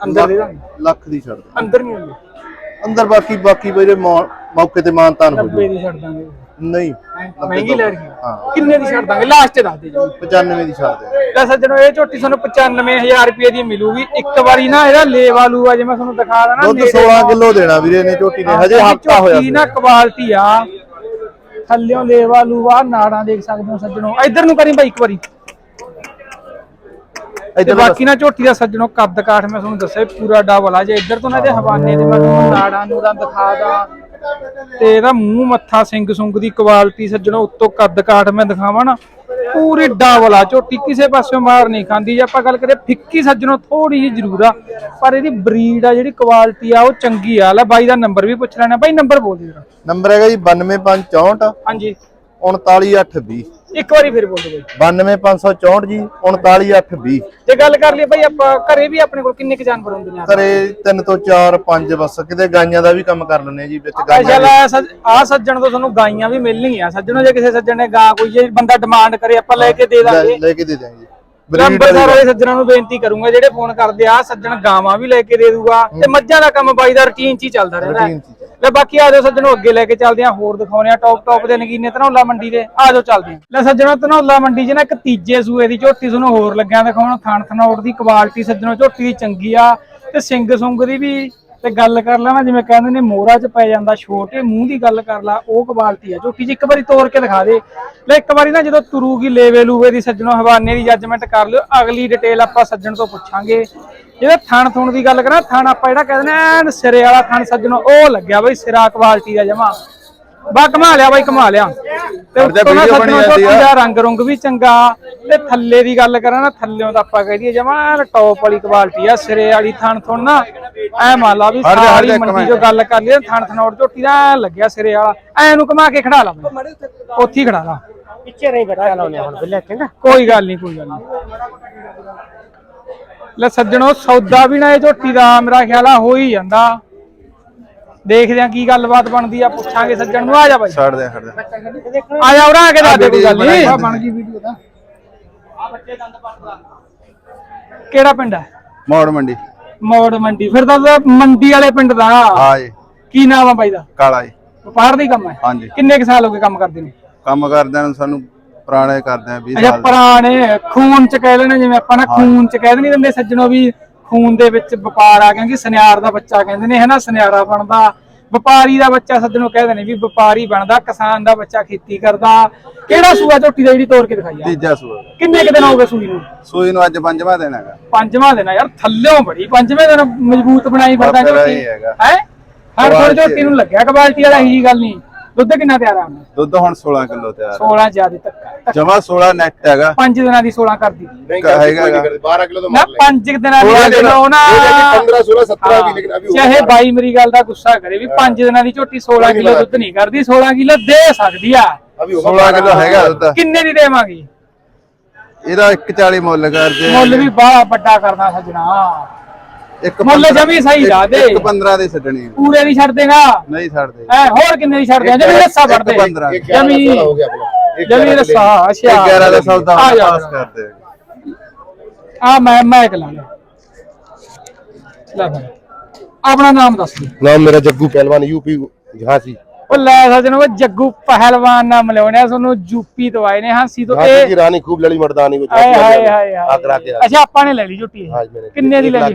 ਅੰਦਰ ਦੇ ਦਾਂਗੇ? ਲੱਖ ਦੀ ਛੱਡ ਦੇ। ਅੰਦਰ ਨਹੀਂ ਅੰਦਰ ਬਾਕੀ ਬਾਕੀ ਵੀਰੇ ਮੌਕੇ ਤੇ ਮਾਨਤਾਨ ਹੋ 90 ਦੀ ਛੱਡ ਦਾਂਗੇ। ਜੂ ਨਹੀਂ ਮਹਿੰਗੀ ਲੈ ਰਹੀ ਹਾਂ। ਕਿੰਨੇ ਦੀ ਛੱਡ ਦਾਂਗੇ? ਲਾਸਟ ਦੱਸ ਦੇ ਜੀ 95 ਦੀ ਛੱਡ ਦੇ ਲੈ ਸੱਜਣੋ ਇਹ ਝੋਟੀ ਤੁਹਾਨੂੰ 95000 ਰੁਪਏ ਦੀ ਮਿਲੂਗੀ। ਇੱਕ ਵਾਰੀ ਨਾ ਇਹਦਾ ਲੇਵਾ ਲੂਆ ਜੇ ਮੈਂ ਤੁਹਾਨੂੰ ਦਿਖਾ ਦਣਾ ਦੁੱਧ 16 ਕਿਲੋ ਦੇਣਾ ਵੀਰੇ ਨੇ ਝੋਟੀ ਨੇ। ਹਜੇ ਹਫਤਾ ਹੋਇਆ ਨਾ ਕੁਆਲਿਟੀ ਆ। ਥੱਲਿਓਂ ਲੇਵਾ ਲੂਆ ਨਾੜਾਂ ਦੇਖ ਸਕਦੇ ਹੋ ਸੱਜਣੋ। ਇੱਧਰ ਨੂੰ ਕਰੀ ਬਾਈ ਇੱਕ ਵਾਰੀ। ਤੇ ਇੱਧਰ ਬਾਕੀ ਨਾ ਝੋਟੀ ਦਾ ਸੱਜਣੋ ਕੱਦ ਕਾਠ ਮੈਂ ਤੁਹਾਨੂੰ ਦੱਸਿਆ ਪੂਰਾ ਡਬਲ ਆ। ਜੇ ਇੱਧਰ ਤੋਂ ਨਾ ਇਹਦੇ ਹਵਾਨੇ ਤੇ ਮੈਂ ਤੁਹਾਨੂੰ ਨਾੜਾਂ ਨੂੜਾਂ ਦਿਖਾ ਦਾਂ ਤੇ ਇਹਦਾ ਮੂੰਹ ਮੱਥਾ ਸਿੰਘ ਸੁੰਗ ਦੀ ਕੁਆਲਿਟੀ ਸੱਜਣੋ ਉੱਤੋਂ ਕੱਦ ਕਾਠ ਮੈਂ ਦਿਖਾਵਾਂ ਨਾ ਪੂਰੀ ਡਬਲ ਆ ਝੋਟੀ ਕਿਸੇ ਪਾਸਿਓਂ ਮਾਰ ਨਹੀਂ ਖਾਂਦੀ। ਜੇ ਆਪਾਂ ਗੱਲ ਕਰੀਏ ਫਿੱਕੀ ਸੱਜਣੋਂ ਥੋੜੀ ਜਿਹੀ ਜ਼ਰੂਰ ਆ ਪਰ ਇਹਦੀ ਬਰੀਡ ਆ ਜਿਹੜੀ ਕੁਆਲਿਟੀ ਆ ਉਹ ਚੰਗੀ ਆ। ਲੈ ਬਾਈ ਦਾ ਨੰਬਰ ਵੀ ਪੁੱਛ ਲੈਣਾ। ਬਾਈ ਨੰਬਰ ਬੋਲ ਦੇ ਜਰਾ। ਨੰਬਰ ਹੈਗਾ ਜੀ 92564 ਹਾਂਜੀ। 39820 ਇੱਕ ਵਾਰੀ ਫਿਰ ਬੋਲ ਦਿਓ ਬਾਈ 92564 ਜੀ 39820 ਜੇ ਗੱਲ ਕਰ ਲਈ ਬਾਈ ਆਪਾਂ ਘਰੇ ਵੀ ਆਪਣੇ ਕੋਲ ਕਿੰਨੇ ਕੁ ਜਾਨਵਰ ਹੁੰਦੇ ਨੇ? ਘਰੇ 3 ਤੋਂ 4 5 ਬਸ ਕਿਤੇ ਗਾਈਆਂ ਦਾ ਵੀ ਕੰਮ ਕਰ ਆ ਜੀ ਵਿੱਚ ਗਾਈਆਂ ਸੱਜ- ਆਹ ਸੱਜਣ ਤੋਂ ਤੁਹਾਨੂੰ ਗਾਈਆਂ ਵੀ ਮਿਲਣਗੀਆਂ। ਸੱਜਣੋ ਜੇ ਕਿਸੇ ਸੱਜਣ ਨੇ ਗਾਂ ਕੋਈ ਜੇ ਬੰਦਾ ਡਿਮਾਂਡ ਕਰੇ ਆਪਾਂ ਲੈ ਕੇ ਦੇ ਦਾਂਗੇ। ਲੈ- ਕੇ ਦੇ ਬਰੀਡ ਅੰਬਰਸਰ ਵਾਲੇ ਸੱਜਣਾਂ ਨੂੰ ਬੇਨਤੀ ਕਰੂੰਗਾ ਜਿਹੜੇ ਫੋਨ ਕਰਦੇ ਆ ਸੱਜਣ ਗਾਵਾਂ ਵੀ ਲੈ ਕੇ ਦੇ ਦੂਗਾ ਤੇ ਮੱਝਾਂ ਦਾ ਕੰਮ ਬਾਈ ਦਾ ਰੁਟੀਨ ਚ ਹੀ ਚੱਲਦਾ ਰਹਿੰਦਾ। ਲੈ ਬਾਕੀ ਆ ਜਾਓ ਸੱਜਣੋ, ਅੱਗੇ ਲੈ ਕੇ ਚੱਲਦੇ ਆ ਹੋਰ ਦਿਖਾਉਣੇ ਆ ਟੌਪ ਟੌਪ ਦੇ ਨਗੀਨੇ ਧਨੌਲਾ ਮੰਡੀ ਦੇ। ਆ ਜਾਓ, ਚੱਲਦੇ ਆ ਲੈ ਸੱਜਣੋ, ਧਨੌਲਾ ਮੰਡੀ 'ਚ ਨਾ ਇੱਕ ਤੀਜੇ ਸੂਏ ਦੀ ਝੋਟੀ ਤੁਹਾਨੂੰ ਹੋਰ ਲੱਗਿਆ ਦਿਖਾਉਣ, ਥਣ ਥਣੌਟ ਦੀ ਕੁਆਲਿਟੀ ਸੱਜਣੋ, ਝੋਟੀ ਦੀ ਚੰਗੀ ਆ। ਤੇ ਸਿੰਗ ਸੁੰਗ ਦੀ ਵੀ ਤੇ ਗੱਲ ਕਰ ਲਾ ਨਾ ਜਿਵੇਂ ਕਹਿੰਦੇ ਨੇ ਮੋਹਰਾ 'ਚ ਪੈ ਜਾਂਦਾ ਛੋਟੇ ਮੂੰਹ ਦੀ ਗੱਲ ਕਰ ਲਾ, ਉਹ ਕੁਆਲਿਟੀ ਆ। ਝੋਟੀ 'ਚ ਇੱਕ ਵਾਰੀ ਤੋੜ ਕੇ ਦਿਖਾ ਦੇ। ਲੈ ਇੱਕ ਵਾਰੀ ਨਾ ਜਦੋਂ ਤੁਰੂਗੀ ਲੇਵੇ ਲੂਵੇ ਦੀ ਸੱਜਣੋ, ਹਵਾਨੇ ਦੀ ਜੱਜਮੈਂਟ ਕਰ ਲਿਓ, ਅਗਲੀ ਡਿਟੇਲ ਆਪਾਂ ਸੱਜਣ ਤੋਂ ਪੁੱਛਾਂਗੇ। ਜਿਹੜਾ ਥਣ ਥੁਣ ਦੀ ਗੱਲ ਕਰਾਂ ਥਣ ਆਪਾਂ ਜਿਹੜਾ ਕਹਿੰਦੇ ਨੇ ਐਨ ਸਿਰੇ ਵਾਲਾ ਥਣ ਸੱਜਣੋ ਉਹ ਲੱਗਿਆ ਬਈ ਸਿਰਾ ਕੁਆਲਿਟੀ ਦਾ ਜਮਾ। ਬਾ ਕਮਾ ਲਿਆ ਬਾਈ ਕਮਾ ਲਿਆ ਤੇ ਉੱਤੋਂ ਨਾ ਸੱਜਣੋ ਝੋਟੀ ਦਾ ਰੰਗ ਰੁੰਗ ਵੀ ਚੰਗਾ। ਤੇ ਥੱਲੇ ਦੀ ਗੱਲ ਕਰਾਂ ਨਾ ਥੱਲਿਓਂ ਤਾਂ ਆਪਾਂ ਕਹਿ ਦਈਏ ਜਮਾ ਟੌਪ ਵਾਲੀ ਕੁਆਲਿਟੀ ਆ ਸਿਰੇ ਵਾਲੀ ਥਣ ਥੁਣ ਨਾ। ਐ ਮੰਨ ਲਾ ਵੀ ਸਾਰੀ ਮੰਡੀ ਜੋ ਗੱਲ ਕਰ ਲਈ ਥਣ ਥਣੌੜ ਝੋਟੀ ਦਾ ਲੱਗਿਆ ਸਿਰੇ ਵਾਲਾ। ਐ ਨੂੰ ਕਮਾ ਕੇ ਖੜਾ ਲਾ ਉੱਥੇ ਖੜਾ ਲਾ। ਪਿੱਛੇ ਨਹੀਂ ਬੈਠਾ ਲਾਉਣੇ ਹੁਣ ਬਿੱਲੇ ਚੰਗਾ। ਕੋਈ ਗੱਲ ਨਹੀਂ ਕੋਈ ਗੱਲ ਨਹੀਂ। ਲੈ ਸੱਜਣੋ ਸੌਦਾ ਵੀ ਨਾ ਇਹ ਝੋਟੀ ਦਾ ਮੇਰਾ ਖਿਆਲ ਆ ਹੋ ਹੀ ਜਾਂਦਾ। ਦੇਖਦੇ ਆ ਕੀ ਗੱਲਬਾਤ ਬਣਦੀ ਆ ਪੁੱਛਾਂਗੇ ਸੱਜਣ ਨੂੰ। ਆ ਜਾ ਬਾਈ। ਛੱਡ ਦੇ ਛੱਡ ਦੇ। ਆ ਜਾ ਉਰਾ ਆ ਕੇ ਦੱਸ ਦੇ ਕੋਈ ਗੱਲ ਨਹੀਂ। ਬਣ ਗਈ ਵੀਡੀਓ ਦਾ ਕਿਹੜਾ ਪਿੰਡ ਹੈ? ਮੋੜ ਮੰਡੀ। ਮੋੜ ਮੰਡੀ। ਫਿਰ ਤਾਂ ਮੰਡੀ ਵਾਲੇ ਪਿੰਡ ਦਾ। ਹਾਂ ਜੀ। ਕੀ ਨਾਮ ਆ ਬਾਈ ਦਾ? ਕਾਲਾ ਜੀ। ਵਪਾਰ ਦਾ ਹੀ ਕੰਮ ਹੈ। ਹਾਂਜੀ। ਕਿੰਨੇ ਕੁ ਸਾਲ ਹੋ ਗਏ ਕੰਮ ਕਰਦੇ ਨੂੰ? ਕੰਮ ਕਰਦਿਆਂ ਨੂੰ ਸਾਨੂੰ ਪੁਰਾਣੇ ਕਰਦੇ ਆ 20 ਅੱਛਾ ਸਾਲ ਪੁਰਾਣੇ ਖੂਨ ਚ ਕਹਿ ਲੈਣੇ ਜਿਵੇਂ ਆਪਾਂ ਨਾ ਖੂਨ ਚ ਕਹਿ ਨਹੀਂ ਦਿੰਦੇ ਸੱਜਣੋ ਵੀ ਖੂਨ ਦੇ ਵਿੱਚ ਵਪਾਰ ਆ ਕਿਉਂਕਿ ਸੁਨਿਆਰ ਦਾ ਬੱਚਾ ਕਹਿੰਦੇ ਨੇ ਹਨਾ ਸੁਨਿਆਰਾ ਬਣਦਾ। ਵਪਾਰੀ ਦਾ ਬੱਚਾ ਸੱਜਣੋ ਕਹਿੰਦੇ ਨੇ ਵੀ ਵਪਾਰੀ ਬਣਦਾ ਕਿਸਾਨ ਦਾ ਬੱਚਾ ਖੇਤੀ ਕਰਦਾ। ਕਿਹੜਾ ਸੂਆ ਝੋਟੀ ਦਾ ਜਿਹੜੀ ਤੋੜ ਕੇ ਦਿਖਾਈ ਆ? ਤੀਜਾ ਸੂਆ। ਕਿੰਨੇ ਕੁ ਦਿਨ ਹੋ ਗਏ ਸੂਈ ਨੂੰ? ਸੂਈ ਨੂੰ ਅੱਜ ਪੰਜਵਾਂ ਦਿਨ ਹੈਗਾ। ਪੰਜਵਾਂ ਦਿਨ ਆ ਯਾਰ ਥੱਲਿਓਂ ਬੜੀ ਪੰਜਵੇਂ ਦਿਨ ਮਜ਼ਬੂਤ ਬਣਾਈ ਫਿਰਦਾ ਬਸ ਫਿਰ ਝੋਟੀ ਇਹੀ ਹੈਗਾ। ਹੈ? ਹਰ ਥੋੜੀ ਕੁਆਲਿਟੀ ਝੋਟੀ ਨੂੰ ਲੱਗਿਆ ਕਬਾਲਟੀ ਵਾਲਾ ਇਹੀ ਗੱਲ ਨਹੀਂ। ਦੁੱਧ ਕਿੰਨਾ ਤਿਆਰ ਆ ਹੁਣ ਦੁੱਧ ਹੁਣ 16 ਕਿਲੋ ਤਿਆਰ 16 ਜਿਆਦਾ ਤੱਕ ਜਮਾ 16 ਨੈਟ ਹੈਗਾ ਪੰਜ ਦਿਨਾਂ ਦੀ 16 ਕਰਦੀ ਹੈਗਾ ਹੈਗਾ। 12 किलो तो ਨਾ मार ਪੰਜ ਕੁ ਦਿਨਾਂ ਦੀ ਥੋੜ੍ਹਾ ਜਦੋਂ ਨਾ 15 16 17 भी लेकिन अभी ਚਾਹੇ ਬਾਈ ਮੇਰੀ ਗੱਲ ਦਾ ਗੁੱਸਾ ਕਰੇ ਵੀ ਪੰਜ ਦਿਨਾਂ ਦੀ ਝੋਟੀ 16 ਕਿਲੋ ਦੁੱਧ ਨਹੀਂ ਕਰਦੀ 16 ਕਿਲੋ ਦੇ ਸਕਦੀ ਆ अभी 16 ਕਿਲੋ ਹੈਗਾ ਦੁੱਧ ਕਿੰਨੇ ਦੀ ਦੇਵਾਂਗੀ ਇਹਦਾ 140 ਮੁੱਲ ਕਰਦੇ ਮੁੱਲ ਵੀ ਬਾਹਲਾ ਵੱਡਾ ਕਰਨਾ ਸੱਜਣਾ ਇੱਕ ਮੁੱਲ ਜਮੀ ਸਹੀ ਲਾ ਦੇ। 15 ਦੇ ਛੱਡਣੇ ਆ। ਪੂਰੇ ਨਹੀਂ ਛੱਡ ਉਹ ਲੈ ਸਜਣੋ ਜੱਗੂ ਪਹਿਲਵਾਨ ਨਾਲ ਮਿਲਿਆ ਯੂਪੀ ਤੋਂ ਆਏ ਨੇ ਹਾਂਸੀ ਤੋਂ ਆਪਾਂ ਨੇ ਲੈ ਲਈ ਝੁੱਟੀ ਕਿੰਨੇ ਦੀ ਲੈ ਲਈ?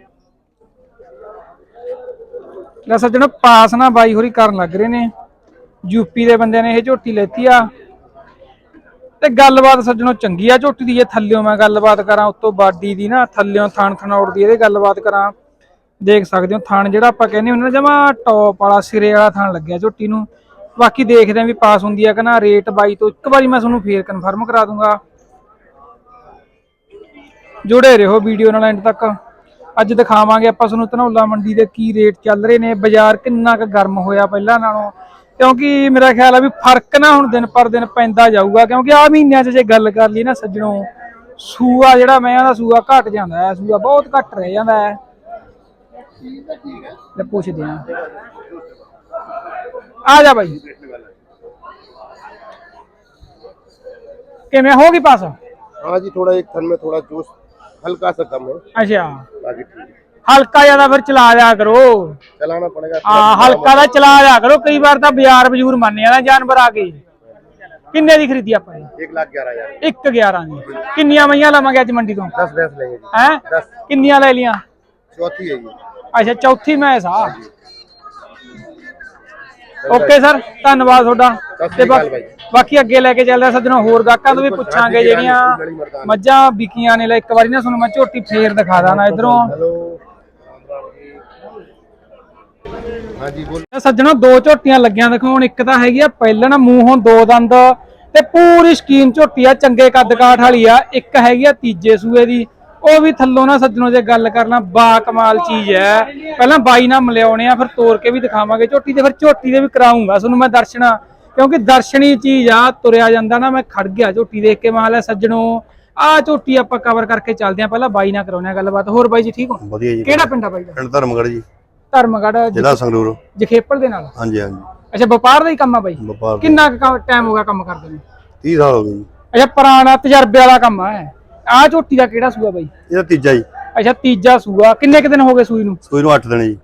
ਲੈ ਸੱਜਣੋ ਪਾਸ ਨਾ ਬਾਈ ਹੋਰੀ ਕਰਨ ਲੱਗ ਰਹੇ ਨੇ ਯੂਪੀ ਦੇ ਬੰਦਿਆਂ ਨੇ ਇਹ ਝੋਟੀ ਲੈਤੀ ਆ। ਤੇ ਗੱਲਬਾਤ ਸੱਜਣੋ ਚੰਗੀ ਆ ਝੋਟੀ ਦੀ ਇਹ ਥੱਲਿਓਂ ਮੈਂ ਗੱਲਬਾਤ ਕਰਾਂ, ਉੱਤੋਂ ਬਾਡੀ ਦੀ ਨਾ, ਥੱਲਿਓਂ ਥਣ ਥਣੌੜ ਦੀ ਇਹਦੇ ਗੱਲਬਾਤ ਕਰਾਂ, ਦੇਖ ਸਕਦੇ ਹੋ, ਥਣ ਜਿਹੜਾ ਆਪਾਂ ਕਹਿੰਦੇ ਹੁੰਦੇ ਨਾ, ਜਮਾ ਟੌਪ ਵਾਲਾ, ਸਿਰੇ ਵਾਲਾ ਥਣ ਲੱਗਿਆ ਝੋਟੀ ਨੂੰ। ਬਾਕੀ ਦੇਖਦੇ ਆਂ ਵੀ ਪਾਸ ਹੁੰਦੀ ਆ ਕਿ ਨਾ ਰੇਟ ਬਾਈ ਤੋਂ ਇੱਕ ਵਾਰੀ ਮੈਂ ਤੁਹਾਨੂੰ ਫੇਰ ਕਨਫਰਮ ਕਰਾ ਦੂੰਗਾ। ਜੁੜੇ ਰਹੋ ਵੀਡੀਓ ਨਾਲ ਐਂਡ ਤੱਕ। ਅੱਜ ਦਿਖਾਵਾਂਗੇ ਆਪਾਂ ਤੁਹਾਨੂੰ ਧਨੌਲਾ ਮੰਡੀ ਦੇ ਕੀ ਰੇਟ ਚੱਲ ਰਹੇ ਨੇ ਬਾਜ਼ਾਰ ਕਿੰਨਾ ਕੁ ਗਰਮ ਹੋਇਆ ਪਹਿਲਾਂ ਨਾਲੋਂ ਕਿਉਂਕਿ ਮੇਰਾ ਖਿਆਲ ਆ ਵੀ ਫਰਕ ਨਾ ਹੁਣ ਦਿਨ ਪਰ ਦਿਨ ਪੈਂਦਾ ਜਾਊਗਾ ਕਿਉਂਕਿ ਆ ਮਹੀਨਿਆਂ 'ਚ ਜੇ ਗੱਲ ਕਰ ਲਈ ਨਾ ਸੱਜਣੋ ਸੂਆ ਜਿਹੜਾ ਮੈਂ ਦਾ ਸੂਆ ਘਟ ਜਾਂਦਾ ਹੈ ਸੂਆ ਬਹੁਤ ਘੱਟ ਰਹਿ ਜਾਂਦਾ ਹੈ ਲੈ ਪੁੱਛਦੇ ਆ ਆ ਜਾ ਬਾਈ ਕਿਵੇਂ ਹੋ ਗਈ ਪਾਸ हाँ जी थोड़ा एक थन में थोड़ा जोश हल्का सा कम है ਅੱਛਾ बाकी ठीक है ਹਲਕਾ ਜਿਆਦਾ ਫਿਰ ਚਲਾ ਜਾ ਕਰੋ चलाना पड़ेगा ਹਾਂ ਹਲਕਾ ਦਾ ਚਲਾ ਜਾ ਕਰੋ ਕਈ ਵਾਰ ਤਾਂ ਬਾਜ਼ਾਰ ਬਜੂਰ ਮੰਨਿਆ ਨਾ ਜਾਨਵਰ ਆ ਗਏ ਕਿੰਨੇ ਦੀ ਖਰੀਦੀ ਆਪਾਂ ਨੇ एक लाख ग्यारह हजार 1 11 ਦੀ ਕਿੰਨੀਆਂ ਮਈਆਂ ਲਵਾਂਗੇ ਅੱਜ ਮੰਡੀ ਤੋਂ दस भैंस लेंगे जी ਹੈ ਕਿੰਨੀਆਂ ਲੈ ਲੀਆਂ चौथी है ये ਅੱਛਾ ਚੌਥੀ ਮੈਚ ਆ ਓਕੇ ਸਰ ਧੰਨਵਾਦ ਤੁਹਾਡਾ। ਸਤਿ ਬਾਕੀ ਅੱਗੇ ਲੈ ਕੇ ਚੱਲਦੇ ਆ ਸੱਜਣੋ ਹੋਰ ਗਾਹਕਾਂ ਤੋਂ ਵੀ ਪੁੱਛਾਂਗੇ ਜਿਹੜੀਆਂ ਮੱਝਾਂ ਵਿਕੀਆਂ ਨੇ ਲੈ ਇੱਕ ਵਾਰੀ ਨਾ ਤੁਹਾਨੂੰ ਮੈਂ ਝੋਟੀ ਫੇਰ ਦਿਖਾ ਦਾਂ ਨਾ ਇਧਰੋਂ। ਹਾਂਜੀ ਬੋਲ। ਸੱਜਣੋ ਦੋ ਝੋਟੀਆਂ ਲੱਗੀਆਂ ਦੇਖੋ ਹੁਣ ਇੱਕ ਤਾਂ ਹੈਗੀ ਆ ਪਹਿਲਾਂ ਪਹਿਲਣ ਮੂੰਹੋਂ ਦੋ ਦੰਦ ਤੇ ਪੂਰੀ ਸ਼ਕੀਨ ਝੋਟੀ ਆ ਚੰਗੇ ਕੱਦ ਕਾਠ ਵਾਲੀ ਆ। ਇੱਕ ਹੈਗੀ ਆ ਤੀਜੇ ਸੂਏ ਦੀ। ਉਹ ਵੀ ਥੱਲੋਂ ਨਾ ਸੱਜਣੋ ਜੇ ਗੱਲ ਕਰਨਾ ਬਾ ਕਮਾਲ ਚੀਜ਼ ਹੈ। ਪਹਿਲਾਂ ਬਾਈ ਨਾਲ ਮਿਲਿਆਉਣੇ ਆ ਫਿਰ ਤੋੜ ਕੇ ਵੀ ਦਿਖਾਵਾਂਗੇ। ਝੋਟੀ ਤੇ ਫਿਰ ਝੋਟੀ ਦੇ ਵੀ ਕਰਾਉਂਗਾ ਤੁਹਾਨੂੰ ਮੈਂ ਦਰਸ਼ਨਾ। ਕਿਉਂਕਿ ਦਰਸ਼ਨੀ ਚੀਜ਼ ਆ ਤੁਰਿਆ ਜਾਂਦਾ ਨਾ ਮੈਂ ਖੜ ਗਿਆ। ਝੋਟੀ ਦੇਖ ਕੇ ਮੈਂ ਲੈ ਸੱਜਣੋ। ਆ ਝੋਟੀ ਆਪਾਂ ਕਵਰ ਕਰਕੇ ਚੱਲਦੇ ਆ ਪਹਿਲਾਂ ਬਾਈ ਨਾਲ ਕਰਾਉਣੇ ਆ ਗੱਲਬਾਤ। ਹੋਰ ਬਾਈ ਜੀ ਠੀਕ ਹੋ? ਵਧੀਆ ਜੀ ਕਿਹੜਾ ਪਿੰਡ ਆ ਬਾਈ ਦਾ? ਪਿੰਡ ਧਰਮਗੜ ਜੀ। ਧਰਮਗੜ੍ਹ ਜ਼ਿਲ੍ਹਾ ਸੰਗਰੂਰ। ਜਖੇਪਲ ਦੇ ਨਾਲ? ਹਾਂਜੀ ਹਾਂਜੀ। ਅੱਛਾ ਵਪਾਰ ਦਾ ਹੀ ਕੰਮ ਆ ਬਾਈ? ਦੇ। ਕਿੰਨਾ ਟਾਈਮ ਹੋ ਗਿਆ ਕੰਮ ਕਰਦੇ ਨੂੰ? 30 ਸਾਲ ਹੋ ਗਏ ਅੱਛਾ ਪੁਰਾਣਾ ਤਜਰਬੇ ਵਾਲਾ ਕੰਮ ਆ ਆ ਝੋਟੀ ਦਾ ਕਿਹੜਾ ਸੂਆ ਬਾਈ? ਇਹਦਾ ਤੀਜਾ ਜੀ। ਅੱਛਾ ਤੀਜਾ ਸੂਆ। ਕਿੰਨੇ ਕੁ ਦਿਨ ਹੋ ਗਏ ਸੂਈ ਨੂੰ? ਸੂਈ ਨੂੰ 8 ਦਿਨ ਜੀ।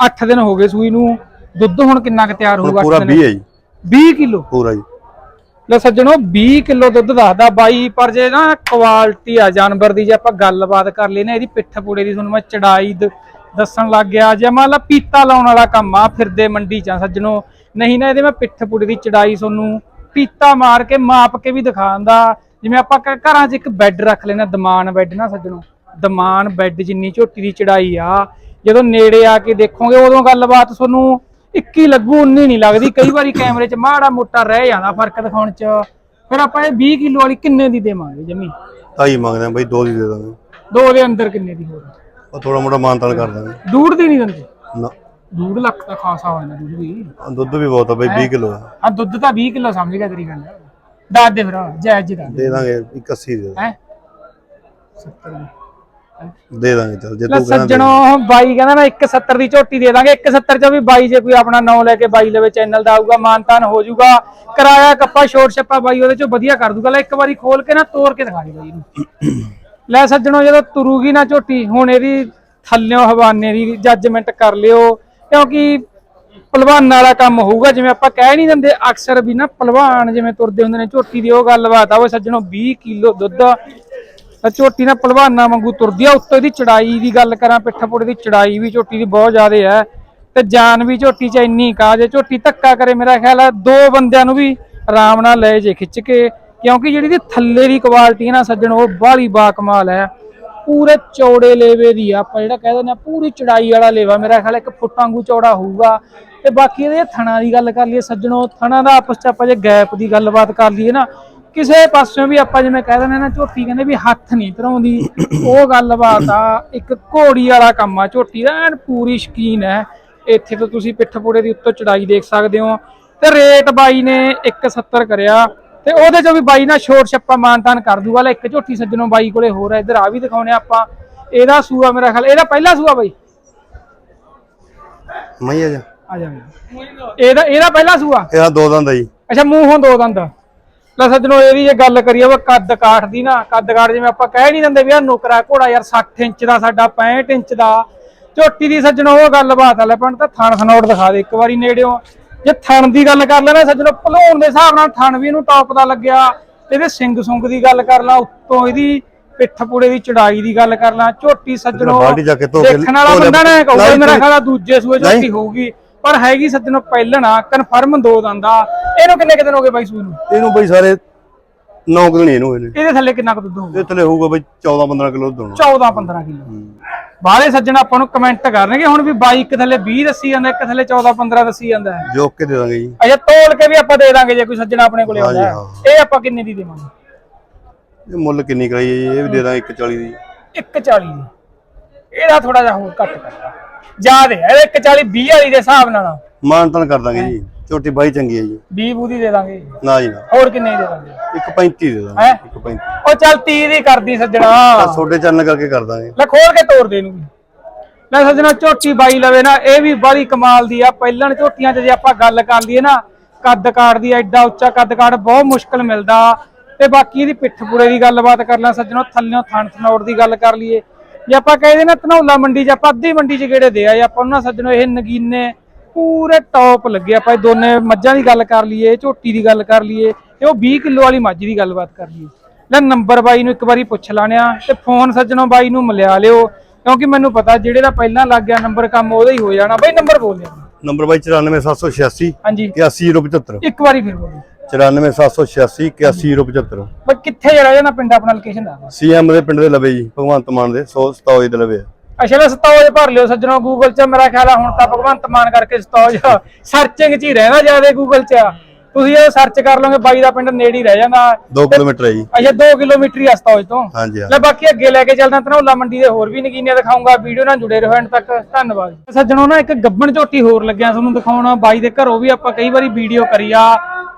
8 ਦਿਨ ਹੋ ਗਏ ਸੂਈ ਨੂੰ। ਦੁੱਧ ਹੁਣ ਕਿੰਨਾ ਕੁ ਤਿਆਰ ਹੋਊਗਾ ਪੂਰਾ 20 ਹੈ ਜੀ। 20 ਕਿਲੋ? ਪੂਰਾ ਜੀ। ਲੈ ਸੱਜਣੋ 20 ਕਿਲੋ ਦੁੱਧ ਦੱਸਦਾ ਬਾਈ ਪਰ ਜੇ ਨਾ ਕੁਆਲਿਟੀ ਆ ਜਾਨਵਰ ਦੀ ਜੇ ਆਪਾਂ ਗੱਲਬਾਤ ਕਰ ਲਈ ਨਾ ਇਹਦੀ ਪਿੱਠ ਪੂੜੇ ਦੀ ਤੁਹਾਨੂੰ ਮੈਂ ਚੜਾਈ ਦੱਸਣ ਲੱਗ ਗਿਆ। ਜੇ ਮੰਨ ਲਾ ਪੀਤਾ ਲਾਉਣ ਵਾਲਾ ਕੰਮ ਆ ਫਿਰਦੇ ਮੰਡੀ ਚ ਸੱਜਣੋ। ਨਹੀਂ ਨਾ ਇਹਦੇ ਮੈਂ ਪਿੱਠ ਪੂੜੇ ਦੀ ਚੜਾਈ ਤੁਹਾਨੂੰ ਪੀਤਾ ਮਾਰ ਕੇ ਮਾਪ ਕੇ ਵੀ ਦਿਖਾਉਂਦਾ। ਜਿਵੇਂ ਆਪਾਂ ਘਰਾਂ 'ਚ ਇੱਕ ਬੈੱਡ ਰੱਖ ਲੈਣਾ ਦਮਾਨ ਬੈੱਡ ਨਾ ਸੱਜਣੋ। ਦਮਾਨ ਬੈੱਡ ਜਿੰਨੀ ਝੋਟੀ ਦੀ ਚੜਾਈ ਆ ਜਦੋਂ ਨੇੜੇ ਆ ਕੇ ਦੇਖੋਗੇ ਉਦੋਂ ਗੱਲਬਾਤ ਤੁਹਾਨੂੰ 21 ਲੱਗੂ 19 ਨਹੀਂ ਲੱਗਦੀ। ਕਈ ਵਾਰੀ ਕੈਮਰੇ 'ਚ ਮਾੜਾ ਮੋਟਾ ਰਹਿ ਜਾਂਦਾ ਫ਼ਰਕ ਦਿਖਾਉਣ 'ਚ। ਫਿਰ ਆਪਾਂ ਇਹ 20 ਕਿਲੋ ਵਾਲੀ ਕਿੰਨੇ ਦੀ ਦੇਵਾਂਗੇ ਜਮੀ? ਢਾਈ ਮੰਗਦੇ ਆ ਬਾਈ ਦੋ ਦੀ ਦੇ ਦਾਂਗੇ। ਦੋ ਦੇ ਅੰਦਰ ਕਿੰਨੇ ਦੀ ਹੋਰ? ਉਹ ਥੋੜਾ ਮੋਟਾ ਮਾਨਤਾਨ ਕਰ ਦਾਂਗੇ। ਡੂਢ ਦੀ ਨਹੀਂ ਦਿੰਦੇ? ਨਾ। ਡੂਢ ਲੱਖ ਤਾਂ ਖਾਸਾ ਹੋ ਜਾਂਦਾ ਦੁੱਧ ਵੀ। ਦੁੱਧ ਵੀ ਬਹੁਤ ਆ ਬਾਈ 20 ਕਿਲੋ ਹਾਂ ਦੁੱਧ ਤਾਂ 20 ਕਿਲੋ ਸਮਝ ਗਿਆ ਤੇਰੀ ਗੱਲ। ਦੱਸ ਦੇ ਫਿਰ ਜਾਇਜ਼ ਜੀ ਦੱਸ ਦੇ। ਦਾਂਗੇ 81 ਦੇ। ਹੈ? ਦੇ। ਦਾਂਗੇ ਚਲ ਜੇ ਤੂੰ ਕਹਿੰਦਾ ਸੱਜਣੋ ਬਾਈ ਕਹਿੰਦਾ ਮੈਂ 170 ਦੀ ਝੋਟੀ ਦੇ ਦਾਂਗੇ 170 ਚ ਵੀ ਬਾਈ ਜੇ ਕੋਈ ਆਪਣਾ ਨਾਂ ਲੈ ਕੇ ਬਾਈ ਲਵੇ ਚੈਨਲ ਦਾ ਆਊਗਾ ਮਾਨਤਾਨ ਹੋ ਜਾਊਗਾ। ਕਿਰਾਇਆ ਕੱਪਾ ਛੋਟ ਛੱਪਾ ਬਾਈ ਉਹਦੇ ਚੋਂ ਵਧੀਆ ਕਰ ਦੂਗਾ। ਲੈ ਇੱਕ ਵਾਰੀ ਖੋਲ ਕੇ ਨਾ ਤੋੜ ਕੇ ਦਿਖਾ ਦੇ ਬਾਈ ਨੂੰ ਲੈ ਸੱਜਣੋ ਜਦੋਂ ਤੁਰੂਗੀ ਨਾ ਝੋਟੀ ਹੁਣ ਇਹਦੀ ਥੱਲਿਓਂ ਹਵਾਨੇ ਦੀ ਜੱਜਮੈਂਟ ਕਰ ਲਿਓ। ਕਿਉਂਕਿ ਪਹਿਲਵਾਨ ਵਾਲਾ ਕੰਮ ਹੋਊਗਾ, ਜਿਵੇਂ ਆਪਾਂ ਕਹਿ ਨਹੀਂ ਦਿੰਦੇ, ਅਕਸਰ ਵੀ ਨਾ ਪਹਿਲਵਾਨ ਜਿਵੇਂ ਤੁਰਦੇ ਹੁੰਦੇ ਨੇ, ਝੋਟੀ ਦੀ ਉਹ ਗੱਲਬਾਤ ਆ, ਉਹ ਸੱਜਣੋ 20 ਕਿਲੋ ਦੁੱਧ ਝੋਟੀ ਨਾ ਪਹਿਲਵਾਨਾਂ ਵਾਂਗੂ ਤੁਰਦੀ ਆ, ਉੱਤੋਂ ਦੀ ਚੜਾਈ ਦੀ ਗੱਲ ਕਰਾਂ ਪਿੱਠ ਪੁੜੇ ਦੀ ਚੜਾਈ ਵੀ ਝੋਟੀ ਦੀ ਬਹੁਤ ਜ਼ਿਆਦਾ ਹੈ ਤੇ ਜਾਨ ਵੀ ਝੋਟੀ 'ਚ ਇੰਨੀ ਕਾ ਜੇ ਝੋਟੀ ਧੱਕਾ ਕਰੇ, ਮੇਰਾ ਖਿਆਲ ਹੈ ਦੋ ਬੰਦਿਆਂ ਨੂੰ ਵੀ ਆਰਾਮ ਨਾਲ ਲੈ ਜੇ ਖਿੱਚ ਕੇ, ਕਿਉਂਕਿ ਜਿਹੜੀ ਦੀ ਥੱਲੇ ਦੀ ਕੁਆਲਿਟੀ ਹੈ ਨਾ ਸੱਜਣ, ਉਹ ਬਾਹਲੀ ਬਾਕਮਾਲ ਹੈ। ਪੂਰੇ ਚੌੜੇ ਲੇਵੇ ਦੀ ਆ, ਆਪਾਂ ਜਿਹੜਾ ਕਹਿ ਦਿੰਦੇ ਆ, ਪੂਰੀ ਚੜਾਈ ਵਾਲਾ ਲੇਵਾ। ਮੇਰਾ ਖਿਆਲ ਇੱਕ ਫੁੱਟ ਵਾਂਗੂ ਚੌੜਾ ਹੋਊਗਾ। ਤੇ ਬਾਕੀ ਇਹਦੇ ਥਣਾ ਦੀ ਗੱਲ ਕਰ ਲਈਏ, ਸੱਜਣੋ, ਥਣਾ ਦਾ ਆਪਸ ਚ ਆਪਾਂ ਜੇ ਗੈਪ ਦੀ ਗੱਲਬਾਤ ਕਰ ਲਈਏ ਨਾ, ਕਿਸੇ ਪਾਸਿਓਂ ਵੀ ਆਪਾਂ ਜਿਵੇਂ ਕਹਿ ਦਿੰਦੇ ਆ ਨਾ, ਝੋਟੀ ਕਹਿੰਦੇ ਵੀ ਹੱਥ ਨਹੀਂ ਧਰਾਉਂਦੀ। ਉਹ ਗੱਲਬਾਤ ਆ, ਇੱਕ ਘੋੜੀ ਵਾਲਾ ਕੰਮ ਆ ਝੋਟੀ ਦਾ ਐਨ ਪੂਰੀ ਸ਼ਕੀਨ ਹੈ। ਇੱਥੇ ਤੋਂ ਤੁਸੀਂ ਪਿੱਠ ਪੂੜੇ ਦੀ ਉੱਤੋਂ ਚੜਾਈ ਦੇਖ ਸਕਦੇ ਹੋ। ਤੇ ਰੇਟ ਬਾਈ ਨੇ 170 ਕਰਿਆ। ਤੇ ਉਹਦੇ ਚੋਂ ਵੀ ਬਾਈ ਨਾਲ ਛੋਟ ਛੱਪਾ ਮਾਨਤਾਨ ਕਰ ਦੂਗਾ। ਲੈ ਇੱਕ ਝੋਟੀ ਸੱਜਣੋਂ ਬਾਈ ਕੋਲੇ ਹੋਰ ਆ ਇੱਧਰ ਆ ਵੀ ਦਿਖਾਉਣੇ ਆਪਾਂ। ਇਹਦਾ ਸੂਆ ਮੇਰਾ ਖਿਆਲ ਇਹਦਾ ਪਹਿਲਾ ਸੂਆ ਬਾਈ? ਮੈਂ ਆ ਜਾ। ਆ ਜਾ ਇਹਦਾ ਇਹਦਾ ਪਹਿਲਾ ਸੂਆ? ਇਹਦਾ ਦੋ ਦੰਦ ਆ ਜੀ। ਅੱਛਾ ਮੂੰਹੋਂ ਦੋ ਦੰਦ। ਲੈ ਸੱਜਣੋ ਇਹਦੀ ਜੇ ਗੱਲ ਕਰੀਏ ਵਾ ਕੱਦ ਕਾਠ ਦੀ ਨਾ ਕੱਦ ਕਾਠ ਜਿਵੇਂ ਆਪਾਂ ਕਹਿ ਨਹੀਂ ਦਿੰਦੇ ਵੀ ਆ ਨੁਕਰਾ ਘੋੜਾ ਯਾਰ 60 ਇੰਚ ਦਾ ਸਾਡਾ 65 ਇੰਚ ਦਾ। ਝੋਟੀ ਦੀ ਸੱਜਣੋ ਉਹ ਗੱਲਬਾਤ ਆ ਲੈ ਪਣ ਤਾਂ ਥਣ ਖਨੌੜ ਦਿਖਾ ਦੇ ਇੱਕ ਵਾਰੀ ਨੇੜਿਓਂ। ਜੇ ਥਣ ਦੀ ਗੱਲ ਕਰ ਲੈਣਾ ਸੱਜਣੋ ਭਲੂਣ ਦੇ ਹਿਸਾਬ ਨਾਲ ਥਣ ਵੀ ਇਹਨੂੰ ਟੌਪ ਦਾ ਲੱਗਿਆ ਇਹਦੇ ਸਿੰਗ ਸੁੰਗ ਦੀ ਗੱਲ ਕਰ ਲਾ ਉੱਤੋਂ ਇਹਦੀ ਪਿੱਠ ਪੂੜੇ ਦੀ ਚੜਾਈ ਦੀ ਗੱਲ ਕਰ ਲਾ ਝੋਟੀ ਸੱਜਣੋ ਦੇਖਣ ਵਾਲਾ। ਬੰਦਾ ਨਾ ਕਹੂਗਾ ਮੇਰਾ। ਖਿਆਲ ਦੂਜੇ ਸੂਏ ਝੋਟੀ। ਹੋਊਗੀ ਪਰ ਹੈਗੀ ਸੱਜਣੋ ਪਹਿਲਣਾ ਕਨਫਰਮ ਦੋ ਦੰਦਾ ਇਹਨੂੰ ਕਿੰਨੇ ਕੁ ਦਿਨ ਹੋ ਗਏ ਬਾਈ ਸੂਈ ਨੂੰ ਇਹਨੂੰ ਬਈ ਸਾਰੇ 9 ਦਿਨ ਹੀ ਇਹਨੂੰ ਇਹਨੇ। ਇਹਦੇ ਥੱਲੇ ਕਿੰਨਾ ਕੁ ਦੁੱਧ ਹੋਊਗਾ? ਇਹ ਥੱਲੇ ਹੋਊਗਾ ਬਈ 14 15 ਕਿਲੋ ਦੁੱਧ 14 15 ਕਿਲੋ। ਬਾਹਲੇ ਸੱਜਣ ਆਪਾਂ ਨੂੰ ਕਮੈਂਟ ਕਰਨਗੇ ਹੁਣ ਵੀ ਬਾਈ ਇੱਕ ਥੱਲੇ 20 ਦੱਸੀ ਜਾਂਦਾ ਇੱਕ ਥੱਲੇ 14 15 ਦੱਸੀ ਜਾਂਦਾ ਹੈ। ਜੋਕ ਕੇ ਦੇ ਦਾਂਗੇ ਜੀ। ਅੱਛਾ ਤੋਲ ਕੇ ਵੀ ਆਪਾਂ ਦੇ ਦਾਂਗੇ ਜੇ ਕੋਈ ਸੱਜਣ ਆਪਣੇ ਕੋਲੇ ਆਉਂਦਾ ਇਹ ਆਪਾਂ ਕਿੰਨੇ ਦੀ ਦੇਵਾਂਗੇ? ਇਹ ਮੁੱਲ ਕਿੰਨੀ ਕਰਾਈ ਹੈ ਜੀ? ਇਹ ਵੀ ਦੇ ਦਾਂਗੇ 140 ਦੀ। 140 ਦੀ। ਇਹਦਾ ਥੋੜਾ ਜਿਹਾ ਹੋਰ ਘੱਟ ਕਰ। ਯਾਦ ਹੈ 140 20 ਵਾਲੀ ਦੇ ਹਿਸਾਬ ਨਾਲ। ਮਾਨਤਨ ਕਰ ਦਾਂਗੇ ਜੀ। ਛੋਟੀ ਬਾਈ ਚੰਗੀ ਹੈ ਜੀ। 20 ਬੂਦੀ ਦੇ ਦਾਂਗੇ। ਨਾ ਜੀ ਨਾ। ਹੋਰ ਕਿੰਨੇ ਦੀ ਦਾਂਗੇ? 135 ਦੇ ਦਾਂਗੇ। ਹੈਂ? 135 ਉਹ ਚੱਲ 30 ਦੀ ਕਰਦੀ ਸੱਜਣਾ। ਛੋਟੇ ਚੰਨ ਕਰਕੇ ਕਰ ਦਾਂਗੇ। ਲੈ ਖੋਲ ਕੇ ਤੋੜ ਦੇ ਇਹਨੂੰ ਲੈ ਸੱਜਣਾ ਝੋਟੀ ਬਾਈ ਲਵੇ ਨਾ ਇਹ ਵੀ ਬੜੀ ਕਮਾਲ ਦੀ ਆ। ਪਹਿਲਣ ਝੋਟੀਆਂ 'ਚ ਜੇ ਆਪਾਂ ਗੱਲ ਕਰ ਲਈਏ ਨਾ ਕੱਦ ਕਾਠ ਦੀ ਐਡਾ ਉੱਚਾ ਕੱਦ ਕਾਠ ਬਹੁਤ ਮੁਸ਼ਕਲ ਮਿਲਦਾ। ਤੇ ਬਾਕੀ ਇਹਦੀ ਪਿੱਠ ਪੂੜੇ ਦੀ ਗੱਲਬਾਤ ਕਰ ਲਾਂ ਸੱਜਣੋ ਥੱਲਿਓਂ ਥਣ ਥਨੌੜ ਦੀ ਗੱਲ ਕਰ ਲਈਏ। ਜੇ ਆਪਾਂ ਕਹਿੰਦੇ ਨਾ ਧਨੌਲਾ ਮੰਡੀ 'ਚ ਆਪਾਂ ਅੱਧੀ ਮੰਡੀ 'ਚ ਗੇੜੇ ਦੇ ਆਏ। ਆਪਾਂ ਉਹਨਾਂ ਸੱਜਣੋ ਇਹ ਨਗੀਨੇ ਪੂਰੇ ਟੌਪ ਲੱਗੇ। ਆਪਾਂ ਇਹ ਦੋਨੇ ਮੱਝਾਂ ਦੀ ਗੱਲ ਕਰ ਲਈਏ ਝੋਟੀ ਦੀ ਗੱਲ ਕਰ ਲਈਏ ਤੇ ਉਹ 20 ਕਿਲੋ ਵਾਲੀ ਮੱਝ ਦੀ ਗੱਲਬਾਤ ਕਰ ਲਈਏ। ਲੈ ਨੰਬਰ ਬਾਈ ਨੂੰ ਇੱਕ ਵਾਰੀ ਪੁੱਛ ਲਾਣਿਆ ਤੇ ਫੋਨ ਸੱਜਣੋ ਬਾਈ ਨੂੰ ਮਿਲਿਆ ਲਿਓ ਕਿਉਂਕਿ ਮੈਨੂੰ ਪਤਾ ਜਿਹੜੇ ਦਾ ਪਹਿਲਾਂ ਲੱਗ ਗਿਆ ਨੰਬਰ ਕੰਮ ਉਹਦਾ ਹੀ ਹੋ ਜਾਣਾ। ਬਈ ਨੰਬਰ ਬੋਲ ਦਿਓ। ਨੰਬਰ ਬਾਈ 94786 ਹਾਂਜੀ। 81075 ਇੱਕ ਵਾਰੀ ਫਿਰ ਬੋਲੋ 94786 81075 ਬਈ ਕਿੱਥੇ ਜਿਹੜਾ ਜਾਣਾ ਪਿੰਡ ਆਪਣਾ ਲੋਕੇਸ਼ਨ ਦਾ ਸੀਐਮ ਦੇ ਪਿੰਡ ਦੇ ਲਵੇ ਜੀ ਭਗਵੰਤ ਮਾਨ ਦੇ 100 ਸਤੌਜ ਦੇ ਲਵੇ ਆ। ਅਸ਼ਲ ਸਤੌਜ ਭਰ ਲਿਓ ਸੱਜਣੋ ਗੂਗਲ 'ਚ। ਮੇਰਾ ਖਿਆਲ ਆ ਹੁਣ ਤਾਂ ਭਗਵੰਤ ਮਾਨ ਕਰਕੇ ਸਤੌਜ ਸਰਚਿੰਗ 'ਚ ਹੀ ਰਹਿਣਾ ਜ਼ਿਆਦਾ ਗੂਗਲ 'ਚ। ਤੁਸੀਂ ਇਹ ਸਰਚ ਕਰ ਲਓਗੇ ਬਾਈ ਦਾ ਪਿੰਡ ਨੇੜੇ ਹੀ ਰਹਿ ਜਾਂਦਾ। 2 ਕਿਲੋਮੀਟਰ ਹੈ ਜੀ। ਅੱਛਾ 2 ਕਿਲੋਮੀਟਰ ਹੀ ਆ ਸਤੌਜ ਤੋਂ। ਹਾਂਜੀ ਲੈ ਬਾਕੀ ਅੱਗੇ ਲੈ ਕੇ ਚੱਲਦਾ ਧਨੌਲਾ ਮੰਡੀ ਦੇ ਹੋਰ ਵੀ ਨਗੀਨੀਆਂ ਦਿਖਾਉਂਗਾ। ਵੀਡੀਓ ਨਾਲ ਜੁੜੇ ਰਹੋ ਐਂਡ ਤੱਕ। ਧੰਨਵਾਦ। ਸੱਜਣੋ ਨਾ ਇੱਕ ਗੱਬਣ ਝੋਟੀ ਹੋਰ ਲੱਗਿਆ ਤੁਹਾਨੂੰ ਦਿਖਾਉਣਾ। ਬਾਈ ਦੇ ਘਰੋਂ ਵੀ ਆਪਾਂ ਕਈ ਵਾਰੀ ਵੀਡੀਓ ਕਰੀ ਆ।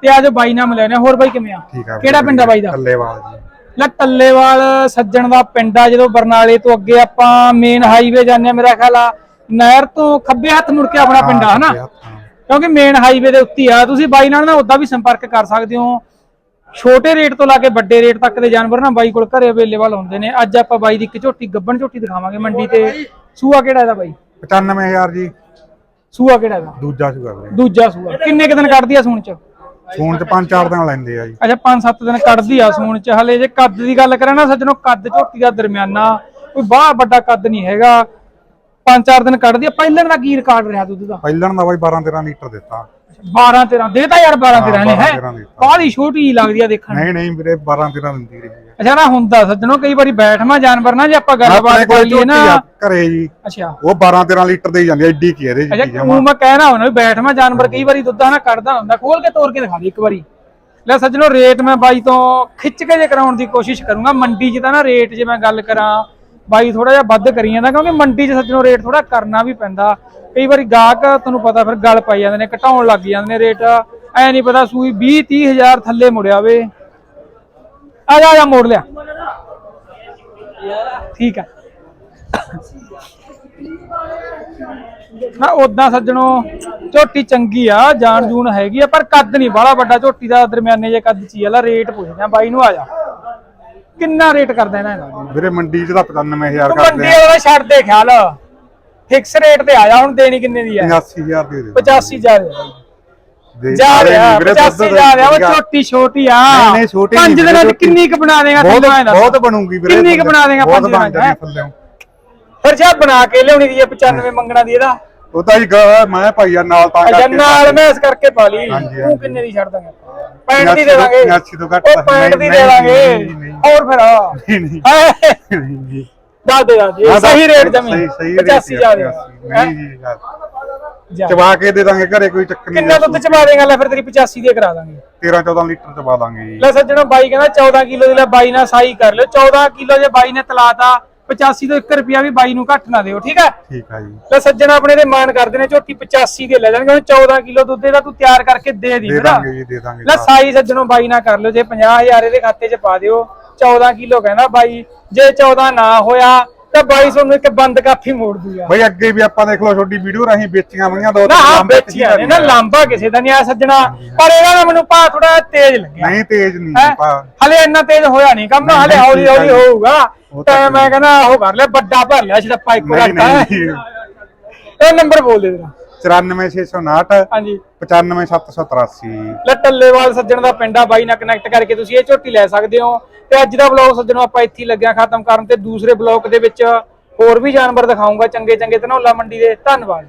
ਤੇ ਅੱਜ ਬਾਈ ਨਾਲ ਮਿਲਿਆ ਨੇ ਹੋਰ ਬਾਈ ਕਿਵੇਂ ਆ? ਕਿਹੜਾ ਪਿੰਡ ਆ ਬਾਈ ਦਾ? ਥੱਲੇਵਾਲ ਜੀ। ਲੈ ਟੱਲੇਵਾਲ ਸੱਜਣ ਦਾ ਪਿੰਡ ਆ ਜਦੋਂ ਬਰਨਾਲੇ ਤੋਂ ਅੱਗੇ ਆਪਾਂ ਮੇਨ ਹਾਈਵੇ ਜਾਂਦੇ ਆ ਮੇਰਾ ਖਿਆਲ ਆ ਨਹਿਰ ਤੋਂ ਖੱਬੇ ਹੱਥ ਮੁੜ ਕੇ ਆਪਣਾ ਪਿੰਡ ਆ ਹਨਾ? ਕਿਉਂਕਿ ਮੇਨ ਹਾਈਵੇ ਦੇ ਉੱਤੇ ਆ। ਤੁਸੀਂ ਬਾਈ ਨਾਲ ਨਾ ਉਦਾਂ ਵੀ ਸੰਪਰਕ ਕਰ ਸਕਦੇ ਹੋ। ਛੋਟੇ ਰੇਟ ਤੋਂ ਲਾ ਕੇ ਵੱਡੇ ਰੇਟ ਤੱਕ ਦੇ ਜਾਨਵਰ ਨਾ ਬਾਈ ਕੋਲ ਘਰੇ ਅਵੇਲੇਬਲ ਹੁੰਦੇ ਨੇ। ਅੱਜ ਆਪਾਂ ਬਾਈ ਦੀ ਇੱਕ ਝੋਟੀ ਗੱਬਣ ਝੋਟੀ ਦਿਖਾਵਾਂਗੇ ਮੰਡੀ ਤੇ। ਸੂਆ ਕਿਹੜਾ ਇਹਦਾ ਬਾਈ? 95000 ਜੀ। ਸੂਆ ਕਿਹੜਾ ਇਹਦਾ? ਦੂਜਾ ਸ਼ੂਗਰ ਵੀਰੇ ਦੂਜਾ ਸੂਆ। ਕਿੰਨੇ ਕੁ ਦਿਨ ਕੱਢਦੀ ਆ ਸੂਣ ਚ? ਫੋਨ ਚ 5-4 ਦਿਨ ਲੈਂਦੇ ਆ ਜੀ। ਅੱਛਾ 5-7 ਦਿਨ ਕੱਢਦੀ ਆ ਸੂਣ ਚ। ਹਲੇ ਜੇ ਕੱਦ ਦੀ ਗੱਲ ਕਰਾਂ ਨਾ ਸੱਜਣੋ ਕੱਦ ਝੋਟੀ ਦਾ ਦਰਮਿਆਨਾ ਕੋਈ ਬਾਹਲਾ ਵੱਡਾ ਕੱਦ ਨਹੀਂ ਹੈਗਾ। 5-4 ਦਿਨ ਕੱਢਦੀ ਆ। ਪਹਿਲਣ ਦਾ ਕੀ ਰਿਕਾਰਡ ਰਿਹਾ ਦੁੱਧ ਦਾ? ਪਹਿਲਣ ਦਾ ਬਾਈ 12-13 ਲੀਟਰ ਦਿੱਤਾ। 12-13 ਦੇਤਾ ਯਾਰ 12-13 ਨੇ ਹੈ? 12-13 ਦਿੱਤਾ। ਬਾਹਲੀ ਛੋਟੀ ਲੱਗਦੀ ਆ ਦੇਖਣ ਨੂੰ। ਨਹੀਂ ਨਹੀਂ ਵੀਰੇ 12-13 ਦਿੰਦੀ ਰਹੀ। ਅੱਛਾ ਨਾ ਹੁੰਦਾ ਸੱਜਣੋ ਕਈ ਵਾਰੀ ਬੈਠਵਾਂ ਜਾਨਵਰ ਨਾ ਜੇ ਆਪਾਂ ਗੱਲਬਾਤ ਕਰ ਲਈਏ ਨਾ। ਘਰੇ ਜੀ। ਅੱਛਾ। ਉਹ 12-13 ਲੀਟਰ ਦੇ ਜਾਂਦੀ ਐਡੀ ਕੀ ਇਹਦੇ ਅੱਛਾ ਜੀ ਤੂੰ ਮੈਂ ਕਹਿਣਾ ਹੁਣ ਵੀ ਬੈਠਵਾਂ ਜਾਨਵਰ ਕਈ ਵਾਰੀ ਦੁੱਧਾ ਨਾ ਕੱਢਦਾ ਹੁੰਦਾ ਖੋਲ ਕੇ ਤੋੜ ਕੇ ਦਿਖਾ ਦੇ ਇੱਕ ਵਾਰੀ। ਲੈ ਸੱਜਣੋ ਰੇਟ ਮੈਂ ਬਾਈ ਤੋਂ ਖਿੱਚ ਕੇ ਜੇ ਕਰਾਉਣ ਦੀ ਕੋਸ਼ਿਸ਼ ਕਰੂੰਗਾ ਮੰਡੀ 'ਚ ਤਾਂ ਨਾ ਰੇਟ ਜੇ ਮੈਂ ਗੱਲ ਕਰਾਂ ਬਾਈ ਥੋੜਾ ਜਿਹਾ ਵੱਧ ਕਰੀ ਜਾਂਦਾ ਕਿਉਂਕਿ ਮੰਡੀ 'ਚ ਸੱਜਣੋ ਰੇਟ ਥੋੜਾ ਕਰਨਾ ਵੀ ਪੈਂਦਾ। ਕਈ ਵਾਰੀ ਗਾਹਕ ਤੁਹਾਨੂੰ ਪਤਾ ਫਿਰ ਗੱਲ ਪਾਈ ਜਾਂਦੇ ਨੇ ਘਟਾਉਣ ਲੱਗ ਜਾਂਦੇ ਨੇ ਰੇਟ। ਐ ਨਹੀਂ ਪਤਾ ਸੂਈ 20 30 ਹਜ਼ਾਰ ਥੱਲੇ ਮੁੜਿਆ ਵੇ। ਆ ਜਾ ਆ ਜਾ ਮੋੜ ਲਿਆ। ਠੀਕ ਹੈ ਨਾ ਉਦਾਂ ਸੱਜਣੋ ਝੋਟੀ ਚੰਗੀ ਆ ਜਾਨ ਜੂਨ ਹੈਗੀ ਆ ਪਰ ਕੱਦ ਨਹੀਂ ਬਾਹਲਾ ਵੱਡਾ ਝੋਟੀ ਦਾ ਦਰਮਿਆਨੇ ਜੇ ਕੱਦ ਚ ਹੀ ਆ। ਲੈ ਰੇਟ ਪੁੱਛਦੇ ਆ ਬਾਈ ਨੂੰ ਆ ਜਾ। ਕਿੰਨਾ ਰੇਟ ਕਰਦਾ ਇਹਨਾਂ ਦਾ? ਵੀਰੇ ਮੰਡੀ ਚ ਤਾਂ 95000 ਤੂੰ ਕਰਦੇ ਮੰਡੀ ਆ। ਵਾਲਾ ਛੱਡ ਦੇ ਖਿਆਲ। ਫਿਕਸ ਰੇਟ ਤੇ ਆ ਜਾ ਹੁਣ ਦੇਣੀ ਕਿੰਨੇ ਦੀ ਹੈ 85000 ਦੇ ਦੇ 85 ਜਾ ਰਿਹਾ ਦੇ। ਜਾ ਰਿਹਾ ਵੀਰੇ ਦੁੱਧ 85 ਜਾ ਰਿਹਾ ਉਹ ਛੋਟੀ ਛੋਟੀ ਆ। ਨਹੀਂ, ਨਹੀਂ, ਛੋਟੀ ਪੰਜ ਦਿਨਾਂ ਚ ਕਿੰਨੀ ਕੁ ਬਣਾ ਦੇਗਾ ਬਹੁਤ। ਬਹੁਤ ਬਣੂਗੀ ਵੀਰੇ ਕਿੰਨੀ ਕੁ ਬਣਾ ਦੇਗਾ ਪੰਜ ਦਿਨਾਂ ਚ ਫਿਰ ਜਾ ਬਣਾ ਕੇ ਲਿਆਉਣੀ ਦੀ 95 ਮੰਗਣਾ ਦੀ ਇਹਦਾ। ਉਹ ਤਾਂ ਜੀ ਮੈਂ ਭਾਈਆ ਨਾਲ ਤਾਂ ਕਰਕੇ ਨਾਲ ਮੈਂ ਇਸ ਕਰਕੇ ਪਾ ਲਈ। ਤੂੰ। ਕਿੰਨੇ ਦੀ ਛੱਡ ਦਾਂਗੇ? 65 ਦੀ ਦੇ ਦਾਂਗੇ। 89 ਤੋਂ ਘੱਟ ਉਹ ਤਾਂ 65 ਦੀ ਦੇ ਦਾਂਗੇ। ਹੋਰ ਫਿਰ ਨਹੀਂ ਨਹੀਂ। ਦੱਸ ਦੇ ਦੱਸ ਸਹੀ ਰੇਟ ਜਮੀ। ਸਹੀ ਸਹੀ 85 ਜਾ ਰਿਹਾ। ਨਹੀਂ ਜੀ ਚਬਾ ਕੇ ਦੇ ਦਾਂਗੇ ਘਰੇ ਕੋਈ ਚੱਕਰ ਨਹੀਂ ਕਿੰਨਾ ਦੁੱਧ ਚਵਾ ਦੇਗਾ? ਲੈ ਫਿਰ ਤੇਰੀ 85 ਦੀ ਕਰਾ ਦਾਂਗੇ। 13 14 ਲੀਟਰ ਚਬਾ ਦਾਂਗੇ ਜੀ। ਲੈ ਸੱਜਣੋ ਬਾਈ ਕਹਿੰਦਾ 14 ਕਿਲੋ ਦੀ ਲੈ ਬਾਈ ਨਾਲ ਸਾਈ ਕਰ ਲਿਓ। 14 ਕਿਲੋ ਜੇ ਬਾਈ ਨੇ ਤਲਾਤਾ 85 ਤੋਂ 1 ਰੁਪਿਆ ਵੀ ਬਾਈ ਨੂੰ ਘੱਟ ਨਾ ਦਿਓ ਠੀਕ ਹੈ? ਠੀਕ ਆ ਜੀ। ਲੈ ਸੱਜਣ ਆਪਣੇ ਦੇ ਮਾਨ ਕਰਦੇ ਨੇ ਝੋਟੀ 85 ਦੇ ਲੈ ਜਾਣਗੇ। ਹੁਣ 14 ਕਿਲੋ ਦੁੱਧ ਦਾ ਤੂੰ ਤਿਆਰ ਕਰਕੇ ਦੇ ਦੀ ਦੇ ਮੇਰਾ ਦਾਂਗੇ ਜੀ ਦੇ ਦਾਂਗੇ ਲੈ ਸਾਈ ਸੱਜਣੋ ਬਾਈ ਨਾ ਕਰ ਲਿਓ ਜੇ 50000 ਇਹਦੇ ਖਾਤੇ 'ਚ ਪਾ ਦਿਓ 14 ਕਿਲੋ ਕਹਿੰਦਾ ਬਾਈ। ਜੇ 14 ਨਾ ਹੋਇਆ ਤਾਂ ਬਾਈ ਤੁਹਾਨੂੰ ਇੱਕ ਬੰਦ ਕਾਫੀ ਮੋੜ ਦੂਗਾ ਬਈ ਅੱਗੇ ਵੀ ਆਪਾਂ ਦੇਖ ਲਓ ਛੋਟੀ ਵੀਡੀਓ ਰਾਹੀਂ ਵੇਚੀਆਂ ਬਣੀਆਂ ਦੋ ਨਾ ਹਾਂ ਵੇਚੀਆਂ ਨੇ ਨਾ ਲਾਂਬਾ ਕਿਸੇ ਦਾ ਨਹੀਂ ਆ ਸੱਜਣਾ ਪਰ ਇਹਦਾ ਨਾ ਮੈਨੂੰ ਭਾ ਥੋੜਾ ਤੇਜ਼ ਲੱਗਿਆ। ਨਹੀਂ ਤੇਜ਼ ਨਹੀਂ? ਪਾ। ਹਲੇ ਇੰਨਾ ਤੇਜ਼ ਹੋਇਆ ਨਹੀਂ ਕੰਮ ਹਲੇ ਹੌਲੀ ਹੌਲੀ। ਹੋਊਗਾ। ਤਾਂ ਮੈਂ ਕਹਿੰਦਾ ਉਹ ਕਰ ਲਿਆ ਵੱਡਾ ਭਰ ਲਿਆ ਛੜੱਪਾ ਇੱਕ ਨਹੀਂ। ਇਹ ਨੰਬਰ ਬੋਲ ਦੇ ਤੇਰਾ। 94659 ਹਾਂਜੀ। 95783 ਲੈ ਟੱਲੇਵਾਲ ਸੱਜਣ ਦਾ ਪਿੰਡਾ ਬਾਈ ਨਾਲ ਕਨੈਕਟ ਕਰਕੇ ਤੁਸੀਂ ਇਹ ਝੋਟੀ ਲੈ ਸਕਦੇ ਹੋ। ਤੇ ਅੱਜ ਦਾ ਵਲੌਗ ਸੱਜਣੋ ਆਪਾਂ ਇੱਥੇ ਹੀ ਲੱਗਿਆ ਖਤਮ ਕਰਨ ਤੇ ਦੂਸਰੇ ਵਲੌਗ ਦੇ ਵਿੱਚ ਹੋਰ ਵੀ ਜਾਨਵਰ ਦਿਖਾਉਂਗਾ ਚੰਗੇ ਚੰਗੇ ਧਨੌਲਾ ਮੰਡੀ ਦੇ। ਧੰਨਵਾਦ